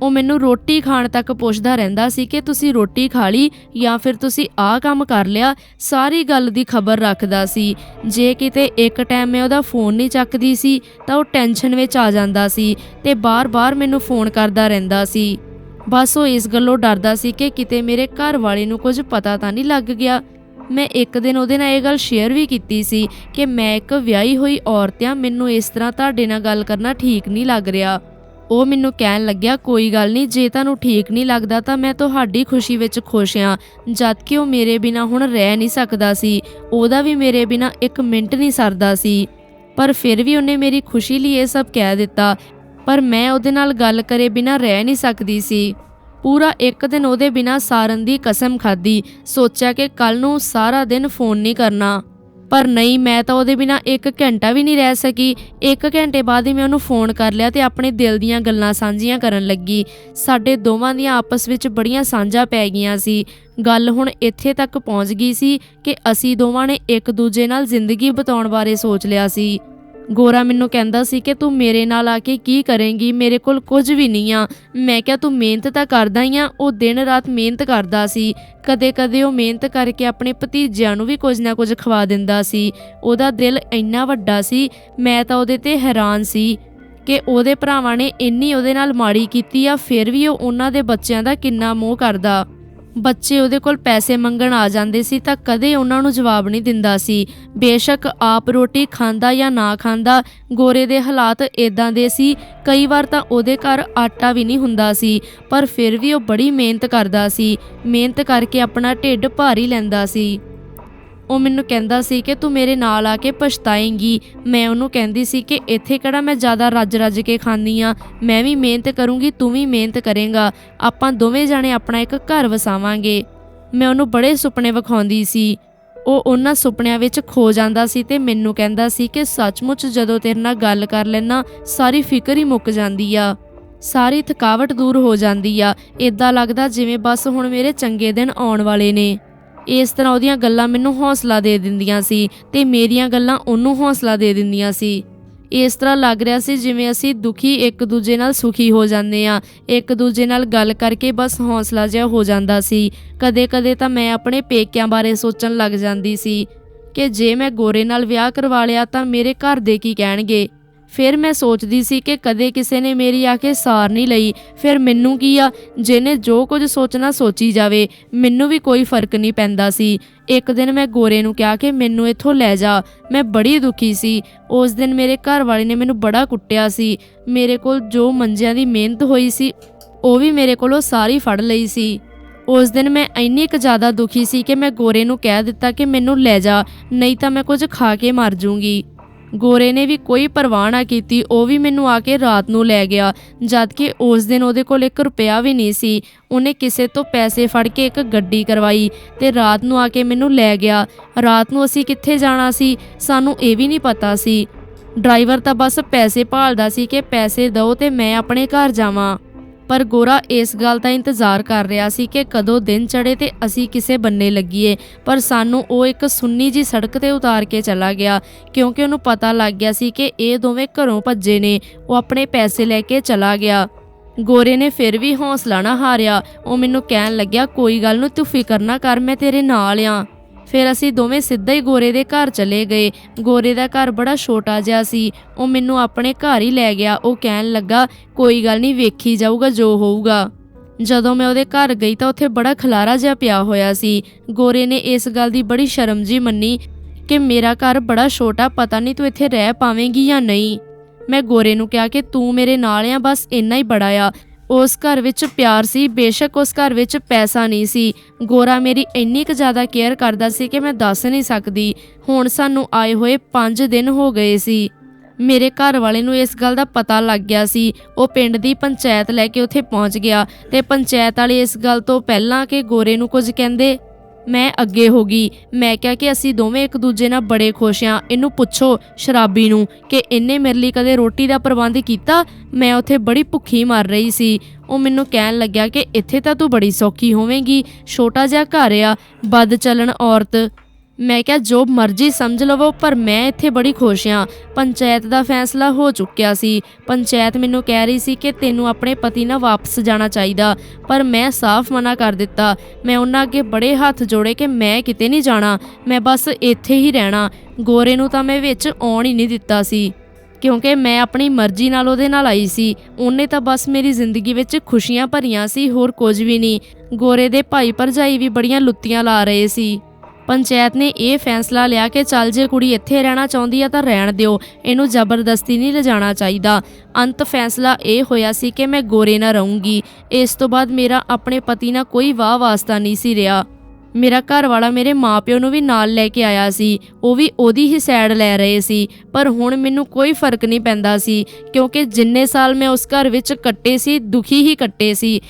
ਉਹ ਮੈਨੂੰ ਰੋਟੀ ਖਾਣ ਤੱਕ ਪੁੱਛਦਾ ਰਹਿੰਦਾ ਸੀ ਕਿ ਤੁਸੀਂ ਰੋਟੀ ਖਾ ਲਈ ਜਾਂ ਫਿਰ ਤੁਸੀਂ ਆਹ ਕੰਮ ਕਰ ਲਿਆ? ਸਾਰੀ ਗੱਲ ਦੀ ਖਬਰ ਰੱਖਦਾ ਸੀ। ਜੇ ਕਿਤੇ ਇੱਕ ਟਾਈਮ ਮੈਂ ਉਹਦਾ ਫੋਨ ਨਹੀਂ ਚੱਕਦੀ ਸੀ, ਤਾਂ ਉਹ ਟੈਨਸ਼ਨ ਵਿੱਚ ਆ ਜਾਂਦਾ ਸੀ ਤੇ ਬਾਰ-ਬਾਰ ਮੈਨੂੰ ਫੋਨ ਕਰਦਾ ਰਹਿੰਦਾ ਸੀ। ਬਸ ਉਹ ਇਸ ਗੱਲੋਂ ਡਰਦਾ ਸੀ ਕਿ ਕਿਤੇ ਮੇਰੇ ਘਰ ਵਾਲੇ ਨੂੰ ਕੁਝ ਪਤਾ ਤਾਂ ਨਹੀਂ ਲੱਗ ਗਿਆ। ਮੈਂ ਇੱਕ ਦਿਨ ਉਹਦੇ ਨਾਲ ਇਹ ਗੱਲ ਸ਼ੇਅਰ ਵੀ ਕੀਤੀ ਸੀ ਕਿ ਮੈਂ ਇੱਕ ਵਿਆਹੀ ਹੋਈ ਔਰਤ ਆ ਮੈਨੂੰ ਇਸ ਤਰ੍ਹਾਂ ਤੁਹਾਡੇ ਨਾਲ ਗੱਲ ਕਰਨਾ ਠੀਕ ਨਹੀਂ ਲੱਗ ਰਿਹਾ। ਉਹ ਮੈਨੂੰ ਕਹਿਣ ਲੱਗਿਆ, ਕੋਈ ਗੱਲ ਨਹੀਂ, ਜੇ ਤੁਹਾਨੂੰ ਠੀਕ ਨਹੀਂ ਲੱਗਦਾ ਤਾਂ ਮੈਂ ਤੁਹਾਡੀ ਖੁਸ਼ੀ ਵਿੱਚ ਖੁਸ਼ ਹਾਂ, ਜਦ ਕਿ ਉਹ ਮੇਰੇ ਬਿਨਾ ਹੁਣ ਰਹਿ ਨਹੀਂ ਸਕਦਾ ਸੀ। ਉਹਦਾ ਵੀ ਮੇਰੇ ਬਿਨਾ ਇੱਕ ਮਿੰਟ ਨਹੀਂ ਸਰਦਾ ਸੀ। ਪਰ ਫਿਰ ਵੀ ਉਹਨੇ ਮੇਰੀ ਖੁਸ਼ੀ ਲਈ ਇਹ ਸਭ ਕਹਿ ਦਿੱਤਾ। ਪਰ ਮੈਂ ਉਹਦੇ ਨਾਲ ਗੱਲ ਕਰੇ ਬਿਨਾ ਰਹਿ ਨਹੀਂ ਸਕਦੀ ਸੀ। ਪੂਰਾ ਇੱਕ ਦਿਨ ਉਹਦੇ ਬਿਨਾ ਸਾਰਨ ਦੀ ਕਸਮ ਖਾਦੀ ਸੋਚਿਆ ਕਿ ਕੱਲ ਨੂੰ ਸਾਰਾ ਦਿਨ ਫੋਨ ਨਹੀਂ ਕਰਨਾ। ਪਰ ਨਹੀਂ, ਮੈਂ ਤਾਂ ਉਹਦੇ ਬਿਨਾ ਇੱਕ ਘੰਟਾ ਵੀ ਨਹੀਂ ਰਹਿ ਸਕੀ। ਇੱਕ ਘੰਟੇ ਬਾਅਦ ਹੀ ਮੈਂ ਉਹਨੂੰ ਫੋਨ ਕਰ ਲਿਆ ਤੇ ਆਪਣੇ ਦਿਲ ਦੀਆਂ ਗੱਲਾਂ ਸਾਂਝੀਆਂ ਕਰਨ ਲੱਗੀ। ਸਾਡੇ ਦੋਵਾਂ ਦੀਆਂ ਆਪਸ ਵਿੱਚ ਬੜੀਆਂ ਸਾਂਝਾਂ ਪੈ ਗਈਆਂ ਸੀ। ਗੱਲ ਹੁਣ ਇੱਥੇ ਤੱਕ ਪਹੁੰਚ ਗਈ ਸੀ ਕਿ ਅਸੀਂ ਦੋਵਾਂ ਨੇ ਇੱਕ ਦੂਜੇ ਨਾਲ ਜ਼ਿੰਦਗੀ ਬਿਤਾਉਣ ਬਾਰੇ ਸੋਚ ਲਿਆ ਸੀ। ਗੋਰਾ ਮੈਨੂੰ ਕਹਿੰਦਾ ਸੀ ਕਿ ਤੂੰ ਮੇਰੇ ਨਾਲ ਆ ਕੇ ਕੀ ਕਰੇਂਗੀ? ਮੇਰੇ ਕੋਲ ਕੁਝ ਵੀ ਨਹੀਂ ਆ। ਮੈਂ ਕਿਹਾ, ਤੂੰ ਮਿਹਨਤ ਤਾਂ ਕਰਦਾ ਹੀ ਆ। ਉਹ ਦਿਨ ਰਾਤ ਮਿਹਨਤ ਕਰਦਾ ਸੀ। ਕਦੇ-ਕਦੇ ਉਹ ਮਿਹਨਤ ਕਰਕੇ ਆਪਣੇ ਭਤੀਜਿਆਂ ਨੂੰ ਵੀ ਕੁਝ ਨਾ ਕੁਝ ਖਵਾ ਦਿੰਦਾ ਸੀ। ਉਹਦਾ ਦਿਲ ਇੰਨਾ ਵੱਡਾ ਸੀ, ਮੈਂ ਤਾਂ ਉਹਦੇ ਤੇ ਹੈਰਾਨ ਸੀ ਕਿ ਉਹਦੇ ਭਰਾਵਾਂ ਨੇ ਇੰਨੀ ਉਹਦੇ ਨਾਲ ਮਾੜੀ ਕੀਤੀ ਆ, ਫਿਰ ਵੀ ਉਹ ਉਹਨਾਂ ਦੇ ਬੱਚਿਆਂ ਦਾ ਕਿੰਨਾ ਮੋਹ ਕਰਦਾ। ਬੱਚੇ ਉਹਦੇ ਕੋਲ ਪੈਸੇ ਮੰਗਣ ਆ ਜਾਂਦੇ ਸੀ ਤਾਂ ਕਦੇ ਉਹਨਾਂ ਨੂੰ ਜਵਾਬ ਨਹੀਂ ਦਿੰਦਾ ਸੀ। ਬੇਸ਼ੱਕ ਆਪ ਰੋਟੀ ਖਾਂਦਾ ਜਾਂ ਨਾ ਖਾਂਦਾ, ਗੋਰੇ ਦੇ ਹਾਲਾਤ ਇਦਾਂ ਦੇ ਸੀ। ਕਈ ਵਾਰ ਤਾਂ ਉਹਦੇ ਘਰ ਆਟਾ ਵੀ ਨਹੀਂ ਹੁੰਦਾ ਸੀ, ਪਰ ਫਿਰ ਵੀ ਉਹ ਬੜੀ ਮਿਹਨਤ ਕਰਦਾ ਸੀ। ਮਿਹਨਤ ਕਰਕੇ ਆਪਣਾ ਢਿੱਡ ਭਾਰੀ ਲੈਂਦਾ ਸੀ। ਉਹ ਮੈਨੂੰ ਕਹਿੰਦਾ ਸੀ ਕਿ ਤੂੰ ਮੇਰੇ ਨਾਲ ਆ ਕੇ ਪਛਤਾਏਂਗੀ। ਮੈਂ ਉਹਨੂੰ ਕਹਿੰਦੀ ਸੀ ਕਿ ਇੱਥੇ ਕਿਹੜਾ ਮੈਂ ਜ਼ਿਆਦਾ ਰੱਜ-ਰੱਜ ਕੇ ਖਾਂਦੀ ਆ। ਮੈਂ ਵੀ ਮਿਹਨਤ ਕਰੂੰਗੀ, ਤੂੰ ਵੀ ਮਿਹਨਤ ਕਰੇਂਗਾ। ਆਪਾਂ ਦੋਵੇਂ ਜਾਣੇ ਆਪਣਾ ਇੱਕ ਘਰ ਵਸਾਵਾਂਗੇ। ਮੈਂ ਉਹਨੂੰ ਬੜੇ ਸੁਪਨੇ ਵਿਖਾਉਂਦੀ ਸੀ। ਉਹ ਉਹਨਾਂ ਸੁਪਨਿਆਂ ਵਿੱਚ ਖੋ ਜਾਂਦਾ ਸੀ ਤੇ ਮੈਨੂੰ ਕਹਿੰਦਾ ਸੀ ਕਿ ਸੱਚਮੁੱਚ ਜਦੋਂ ਤੇਰੇ ਨਾਲ ਗੱਲ ਕਰ ਲੈਣਾ ਸਾਰੀ ਫਿਕਰ ਹੀ ਮੁੱਕ ਜਾਂਦੀ ਆ। ਸਾਰੀ ਥਕਾਵਟ ਦੂਰ ਹੋ ਜਾਂਦੀ ਆ। ਇਦਾਂ ਲੱਗਦਾ ਜਿਵੇਂ ਬਸ ਹੁਣ ਮੇਰੇ ਚੰਗੇ ਦਿਨ ਆਉਣ ਵਾਲੇ ਨੇ। ਇਸ ਤਰ੍ਹਾਂ ਉਹਦੀਆਂ ਗੱਲਾਂ ਮੈਨੂੰ ਹੌਸਲਾ ਦੇ ਦਿੰਦੀਆਂ ਸੀ ਤੇ ਮੇਰੀਆਂ ਗੱਲਾਂ ਉਹਨੂੰ ਹੌਸਲਾ ਦੇ ਦਿੰਦੀਆਂ ਸੀ। ਇਸ ਤਰ੍ਹਾਂ ਲੱਗ ਰਿਹਾ ਸੀ ਜਿਵੇਂ ਅਸੀਂ ਦੁਖੀ ਇੱਕ ਦੂਜੇ ਨਾਲ ਸੁਖੀ ਹੋ ਜਾਂਦੇ ਆ ਇੱਕ ਦੂਜੇ ਨਾਲ ਗੱਲ ਕਰਕੇ ਬਸ ਹੌਸਲਾ ਜਿਹਾ ਹੋ ਜਾਂਦਾ ਸੀ। ਕਦੇ-ਕਦੇ ਤਾਂ ਮੈਂ ਆਪਣੇ ਪੇਕਿਆਂ ਬਾਰੇ ਸੋਚਣ ਲੱਗ ਜਾਂਦੀ ਸੀ ਕਿ ਜੇ ਮੈਂ ਗੋਰੇ ਨਾਲ ਵਿਆਹ ਕਰਵਾ ਲਿਆ ਤਾਂ ਮੇਰੇ ਘਰ ਦੇ ਕੀ ਕਹਿਣਗੇ? ਫਿਰ ਮੈਂ ਸੋਚਦੀ ਸੀ ਕਿ ਕਦੇ ਕਿਸੇ ਨੇ ਮੇਰੀ ਆ ਕੇ ਸਾਰ ਨਹੀਂ ਲਈ। ਫਿਰ ਮੈਨੂੰ ਕੀ ਆ? ਜਿਹਨੇ ਜੋ ਕੁਝ ਸੋਚਣਾ ਸੋਚੀ ਜਾਵੇ, ਮੈਨੂੰ ਵੀ ਕੋਈ ਫ਼ਰਕ ਨਹੀਂ ਪੈਂਦਾ ਸੀ। ਇੱਕ ਦਿਨ ਮੈਂ ਗੋਰੇ ਨੂੰ ਕਿਹਾ ਕਿ ਮੈਨੂੰ ਇੱਥੋਂ ਲੈ ਜਾ। ਮੈਂ ਬੜੀ ਦੁਖੀ ਸੀ। ਉਸ ਦਿਨ ਮੇਰੇ ਘਰ ਵਾਲੇ ਨੇ ਮੈਨੂੰ ਬੜਾ ਕੁੱਟਿਆ ਸੀ। ਮੇਰੇ ਕੋਲ ਜੋ ਮੰਜਿਆਂ ਦੀ ਮਿਹਨਤ ਹੋਈ ਸੀ, ਉਹ ਵੀ ਮੇਰੇ ਕੋਲੋਂ ਸਾਰੀ ਫੜ ਲਈ ਸੀ। ਉਸ ਦਿਨ ਮੈਂ ਇੰਨੀ ਕੁ ਜ਼ਿਆਦਾ ਦੁਖੀ ਸੀ ਕਿ ਮੈਂ ਗੋਰੇ ਨੂੰ ਕਹਿ ਦਿੱਤਾ ਕਿ ਮੈਨੂੰ ਲੈ ਜਾ, ਨਹੀਂ ਤਾਂ ਮੈਂ ਕੁਝ ਖਾ ਕੇ ਮਰ ਜਾਊਂਗੀ ਗੋਰੇ ਨੇ ਵੀ ਕੋਈ ਪਰਵਾਹ ਨਾ ਕੀਤੀ, ਉਹ ਵੀ ਮੈਨੂੰ ਆ ਕੇ ਰਾਤ ਨੂੰ ਲੈ ਗਿਆ ਜਦ ਕਿ ਉਸ ਦਿਨ ਉਹਦੇ ਕੋਲ 1 ਰੁਪਿਆ ਵੀ ਨਹੀਂ ਸੀ। ਉਹਨੇ ਕਿਸੇ ਤੋਂ ਪੈਸੇ ਫੜ ਕੇ ਇੱਕ ਗੱਡੀ ਕਰਵਾਈ ਤੇ ਰਾਤ ਨੂੰ ਆ ਕੇ ਮੈਨੂੰ ਲੈ ਗਿਆ। ਰਾਤ ਨੂੰ ਅਸੀਂ ਕਿੱਥੇ ਜਾਣਾ ਸੀ, ਸਾਨੂੰ ਇਹ ਵੀ ਨਹੀਂ ਪਤਾ ਸੀ। ਡਰਾਈਵਰ ਤਾਂ ਬਸ ਪੈਸੇ ਭਾਲਦਾ ਸੀ ਕਿ ਪੈਸੇ ਦਿਓ ਤੇ ਮੈਂ ਆਪਣੇ ਘਰ ਜਾਵਾਂ। ਪਰ ਗੋਰਾ ਇਸ ਗੱਲ ਦਾ ਇੰਤਜ਼ਾਰ ਕਰ ਰਿਹਾ ਸੀ ਕਿ ਕਦੋਂ ਦਿਨ ਚੜੇ ਤੇ ਅਸੀਂ ਕਿਸੇ ਬੰਨੇ ਲੱਗੀਏ। ਪਰ ਸਾਨੂੰ ਉਹ ਇੱਕ ਸੁੰਨੀ ਜੀ ਸੜਕ ਤੇ ਉਤਾਰ ਕੇ ਚਲਾ ਗਿਆ, ਕਿਉਂਕਿ ਉਹਨੂੰ ਪਤਾ ਲੱਗ ਗਿਆ ਸੀ ਕਿ ਇਹ ਦੋਵੇਂ ਘਰੋਂ ਭੱਜੇ ਨੇ। ਉਹ ਆਪਣੇ ਪੈਸੇ ਲੈ ਕੇ ਚਲਾ ਗਿਆ। ਗੋਰੇ ਨੇ ਫਿਰ ਵੀ ਹੌਸਲਾ ਨਾ ਹਾਰਿਆ। ਉਹ ਮੈਨੂੰ ਕਹਿਣ ਲੱਗਿਆ, ਕੋਈ ਗੱਲ ਨੂੰ, ਤੂੰ ਫਿਕਰ ਨਾ ਕਰ, ਮੈਂ ਤੇਰੇ ਨਾਲ ਆ। ਫਿਰ ਅਸੀਂ ਦੋਵੇਂ ਸਿੱਧਾ ਹੀ ਗੋਰੇ ਦੇ ਘਰ ਚਲੇ ਗਏ। ਗੋਰੇ ਦਾ ਘਰ ਬੜਾ ਛੋਟਾ ਜਿਹਾ ਸੀ। ਉਹ ਮੈਨੂੰ ਆਪਣੇ ਘਰ ਹੀ ਲੈ ਗਿਆ। ਉਹ ਕਹਿਣ ਲੱਗਾ, ਕੋਈ ਗੱਲ ਨਹੀਂ, ਵੇਖੀ ਜਾਊਗਾ, ਜੋ ਹੋਊਗਾ। ਜਦੋਂ ਮੈਂ ਉਹਦੇ ਘਰ ਗਈ ਤਾਂ ਉੱਥੇ ਬੜਾ ਖਲਾਰਾ ਜਿਹਾ ਪਿਆ ਹੋਇਆ ਸੀ। ਗੋਰੇ ਨੇ ਇਸ ਗੱਲ ਦੀ ਬੜੀ ਸ਼ਰਮ ਜੀ ਮੰਨੀ ਕਿ ਮੇਰਾ ਘਰ ਬੜਾ ਛੋਟਾ, ਪਤਾ ਨਹੀਂ ਤੂੰ ਇੱਥੇ ਰਹਿ ਪਾਵੇਂਗੀ ਜਾਂ ਨਹੀਂ। ਮੈਂ ਗੋਰੇ ਨੂੰ ਕਿਹਾ ਕਿ ਤੂੰ ਮੇਰੇ ਨਾਲ ਆ, ਬਸ ਇੰਨਾ ਹੀ ਬੜਾ ਆ। ਉਸ ਘਰ ਵਿੱਚ ਪਿਆਰ ਸੀ, ਬੇਸ਼ੱਕ ਉਸ ਘਰ ਵਿੱਚ ਪੈਸਾ ਨਹੀਂ ਸੀ। ਗੋਰਾ ਮੇਰੀ ਇੰਨੀ ਕੁ ਜ਼ਿਆਦਾ ਕੇਅਰ ਕਰਦਾ ਸੀ ਕਿ ਮੈਂ ਦੱਸ ਨਹੀਂ ਸਕਦੀ। ਹੁਣ ਸਾਨੂੰ ਆਏ ਹੋਏ 5 ਦਿਨ ਹੋ ਗਏ ਸੀ। ਮੇਰੇ ਘਰ ਵਾਲੇ ਨੂੰ ਇਸ ਗੱਲ ਦਾ ਪਤਾ ਲੱਗ ਗਿਆ ਸੀ। ਉਹ ਪਿੰਡ ਦੀ ਪੰਚਾਇਤ ਲੈ ਕੇ ਉੱਥੇ ਪਹੁੰਚ ਗਿਆ ਤੇ ਪੰਚਾਇਤ ਵਾਲੇ ਇਸ ਗੱਲ ਤੋਂ ਪਹਿਲਾਂ ਕਿ ਗੋਰੇ ਨੂੰ ਕੁਝ ਕਹਿੰਦੇ ਮੈਂ ਅੱਗੇ ਹੋ ਗਈ। ਮੈਂ ਕਿਹਾ ਕਿ ਅਸੀਂ ਦੋਵੇਂ ਇੱਕ ਦੂਜੇ ਨਾਲ ਬੜੇ ਖੁਸ਼ ਹਾਂ ਇਹਨੂੰ ਪੁੱਛੋ ਸ਼ਰਾਬੀ ਨੂੰ ਕਿ ਇਹਨੇ ਮੇਰੇ ਲਈ ਕਦੇ ਰੋਟੀ ਦਾ ਪ੍ਰਬੰਧ ਕੀਤਾ? ਮੈਂ ਉੱਥੇ ਬੜੀ ਭੁੱਖੀ ਮਰ ਰਹੀ ਸੀ। ਉਹ ਮੈਨੂੰ ਕਹਿਣ ਲੱਗਿਆ ਕਿ ਇੱਥੇ ਤਾਂ ਤੂੰ ਬੜੀ ਸੌਖੀ ਹੋਵੇਂਗੀ। ਛੋਟਾ ਜਿਹਾ ਘਰ ਆ, ਬਦ ਚੱਲਣ ਔਰਤ। ਮੈਂ ਕਿਹਾ, ਜੋ ਮਰਜ਼ੀ ਸਮਝ ਲਵੋ, ਪਰ ਮੈਂ ਇੱਥੇ ਬੜੀ ਖੁਸ਼ ਹਾਂ। ਪੰਚਾਇਤ ਦਾ ਫੈਸਲਾ ਹੋ ਚੁੱਕਿਆ ਸੀ। ਪੰਚਾਇਤ ਮੈਨੂੰ ਕਹਿ ਰਹੀ ਸੀ ਕਿ ਤੈਨੂੰ ਆਪਣੇ ਪਤੀ ਨਾਲ ਵਾਪਸ ਜਾਣਾ ਚਾਹੀਦਾ, ਪਰ ਮੈਂ ਸਾਫ਼ ਮਨਾ ਕਰ ਦਿੱਤਾ। ਮੈਂ ਉਹਨਾਂ ਅੱਗੇ ਬੜੇ ਹੱਥ ਜੋੜੇ ਕਿ ਮੈਂ ਕਿਤੇ ਨਹੀਂ ਜਾਣਾ, ਮੈਂ ਬਸ ਇੱਥੇ ਹੀ ਰਹਿਣਾ। ਗੋਰੇ ਨੂੰ ਤਾਂ ਮੈਂ ਵਿੱਚ ਆਉਣ ਹੀ ਨਹੀਂ ਦਿੱਤਾ ਸੀ, ਕਿਉਂਕਿ ਮੈਂ ਆਪਣੀ ਮਰਜ਼ੀ ਨਾਲ ਉਹਦੇ ਨਾਲ ਆਈ ਸੀ। ਉਹਨੇ ਤਾਂ ਬਸ ਮੇਰੀ ਜ਼ਿੰਦਗੀ ਵਿੱਚ ਖੁਸ਼ੀਆਂ ਭਰੀਆਂ ਸੀ, ਹੋਰ ਕੁਝ ਵੀ ਨਹੀਂ। ਗੋਰੇ ਦੇ ਭਾਈ ਭਰਜਾਈ ਵੀ ਬੜੀਆਂ ਲੁੱਤੀਆਂ ਲਾ ਰਹੇ ਸੀ। ਪੰਚਾਇਤ ਨੇ ਇਹ ਫੈਸਲਾ ਲਿਆ ਕਿ ਚੱਲ ਜੇ ਕੁੜੀ ਇੱਥੇ ਰਹਿਣਾ ਚਾਹੁੰਦੀ ਆ ਤਾਂ ਰਹਿਣ ਦਿਓ, ਇਹਨੂੰ ਜ਼ਬਰਦਸਤੀ ਨਹੀਂ ਲਿਜਾਣਾ ਚਾਹੀਦਾ। ਅੰਤ ਫੈਸਲਾ ਇਹ ਹੋਇਆ ਸੀ ਕਿ ਮੈਂ ਗੋਰੇ ਨਾਲ ਰਹੂੰਗੀ। ਇਸ ਤੋਂ ਬਾਅਦ ਮੇਰਾ ਆਪਣੇ ਪਤੀ ਨਾਲ ਕੋਈ ਵਾਹ ਵਾਸਤਾ ਨਹੀਂ ਸੀ ਰਿਹਾ। ਮੇਰਾ ਘਰ ਵਾਲਾ ਮੇਰੇ ਮਾਪਿਓ ਨੂੰ ਵੀ ਨਾਲ ਲੈ ਕੇ ਆਇਆ ਸੀ। ਉਹ ਵੀ ਉਹਦੀ ਹੀ ਸਾਈਡ ਲੈ ਰਹੇ ਸੀ। ਪਰ ਹੁਣ ਮੈਨੂੰ ਕੋਈ ਫ਼ਰਕ ਨਹੀਂ ਪੈਂਦਾ ਸੀ, ਕਿਉਂਕਿ ਜਿੰਨੇ ਸਾਲ ਮੈਂ ਉਸ ਘਰ ਵਿੱਚ ਕੱਟੇ ਸੀ, ਦੁਖੀ ਹੀ ਕੱਟੇ ਸੀ।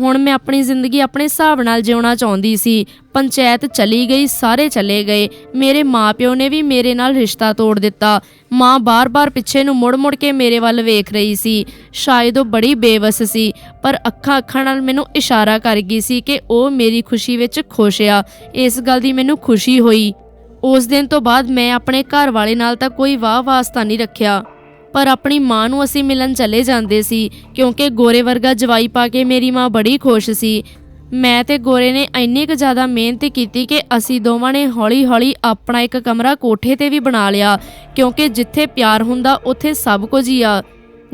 ਹੁਣ ਮੈਂ ਆਪਣੀ ਜ਼ਿੰਦਗੀ ਆਪਣੇ ਹਿਸਾਬ ਨਾਲ ਜਿਉਣਾ ਚਾਹੁੰਦੀ ਸੀ। ਪੰਚਾਇਤ ਚਲੀ ਗਈ, ਸਾਰੇ ਚਲੇ ਗਏ। ਮੇਰੇ ਮਾਪਿਓ ਨੇ ਵੀ ਮੇਰੇ ਨਾਲ ਰਿਸ਼ਤਾ ਤੋੜ ਦਿੱਤਾ। ਮਾਂ ਬਾਰ-ਬਾਰ ਪਿੱਛੇ ਨੂੰ ਮੁੜ-ਮੁੜ ਕੇ ਮੇਰੇ ਵੱਲ ਵੇਖ ਰਹੀ ਸੀ। ਸ਼ਾਇਦ ਉਹ ਬੜੀ ਬੇਵਸ ਸੀ, ਪਰ ਅੱਖਾਂ-ਅੱਖਾਂ ਨਾਲ ਮੈਨੂੰ ਇਸ਼ਾਰਾ ਕਰ ਗਈ ਸੀ ਕਿ ਉਹ ਮੇਰੀ ਖੁਸ਼ੀ ਵਿੱਚ ਖੁਸ਼ ਆ। ਇਸ ਗੱਲ ਦੀ ਮੈਨੂੰ ਖੁਸ਼ੀ ਹੋਈ। ਉਸ ਦਿਨ ਤੋਂ ਬਾਅਦ ਮੈਂ ਆਪਣੇ ਘਰ ਵਾਲੇ ਨਾਲ ਤਾਂ ਕੋਈ ਵਾਹ ਵਾਸਤਾ ਨਹੀਂ ਰੱਖਿਆ। ਪਰ ਆਪਣੀ ਮਾਂ ਨੂੰ ਅਸੀਂ ਮਿਲਣ ਚਲੇ ਜਾਂਦੇ ਸੀ, ਕਿਉਂਕਿ ਗੋਰੇ ਵਰਗਾ ਜਵਾਈ ਪਾ ਕੇ ਮੇਰੀ ਮਾਂ ਬੜੀ ਖੁਸ਼ ਸੀ। ਮੈਂ ਤੇ ਗੋਰੇ ਨੇ ਇੰਨੀ ਕੁ ਜ਼ਿਆਦਾ ਮਿਹਨਤ ਕੀਤੀ ਕਿ ਅਸੀਂ ਦੋਵਾਂ ਨੇ ਹੌਲੀ-ਹੌਲੀ ਆਪਣਾ ਇੱਕ ਕਮਰਾ ਕੋਠੇ ਤੇ ਵੀ ਬਣਾ ਲਿਆ, ਕਿਉਂਕਿ ਜਿੱਥੇ ਪਿਆਰ ਹੁੰਦਾ, ਉੱਥੇ ਸਭ ਕੁਝ ਹੀ ਆ।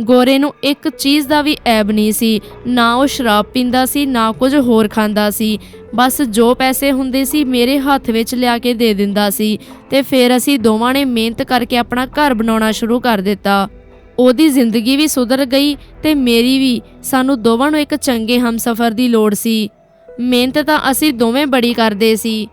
ਗੋਰੇ ਨੂੰ ਇੱਕ ਚੀਜ਼ ਦਾ ਵੀ ਐਬ ਨਹੀਂ ਸੀ, ਨਾ ਉਹ ਸ਼ਰਾਬ ਪੀਂਦਾ ਸੀ, ਨਾ ਕੁਝ ਹੋਰ ਖਾਂਦਾ ਸੀ। ਬਸ ਜੋ ਪੈਸੇ ਹੁੰਦੇ ਸੀ ਮੇਰੇ ਹੱਥ ਵਿੱਚ ਲਿਆ ਕੇ ਦੇ ਦਿੰਦਾ ਸੀ ਤੇ ਫਿਰ ਅਸੀਂ ਦੋਵਾਂ ਨੇ ਮਿਹਨਤ ਕਰਕੇ ਆਪਣਾ ਘਰ ਬਣਾਉਣਾ ਸ਼ੁਰੂ ਕਰ ਦਿੱਤਾ। ਉਹਦੀ ਜ਼ਿੰਦਗੀ ਵੀ ਸੁਧਰ ਗਈ ਤੇ ਮੇਰੀ ਵੀ, ਸਾਨੂੰ ਦੋਵਾਂ ਨੂੰ ਇੱਕ ਚੰਗੇ ਹਮਸਫਰ ਦੀ ਲੋੜ ਸੀ। ਮਿਹਨਤ ਤਾਂ ਅਸੀਂ ਦੋਵੇਂ ਬੜੀ ਕਰਦੇ ਸੀ।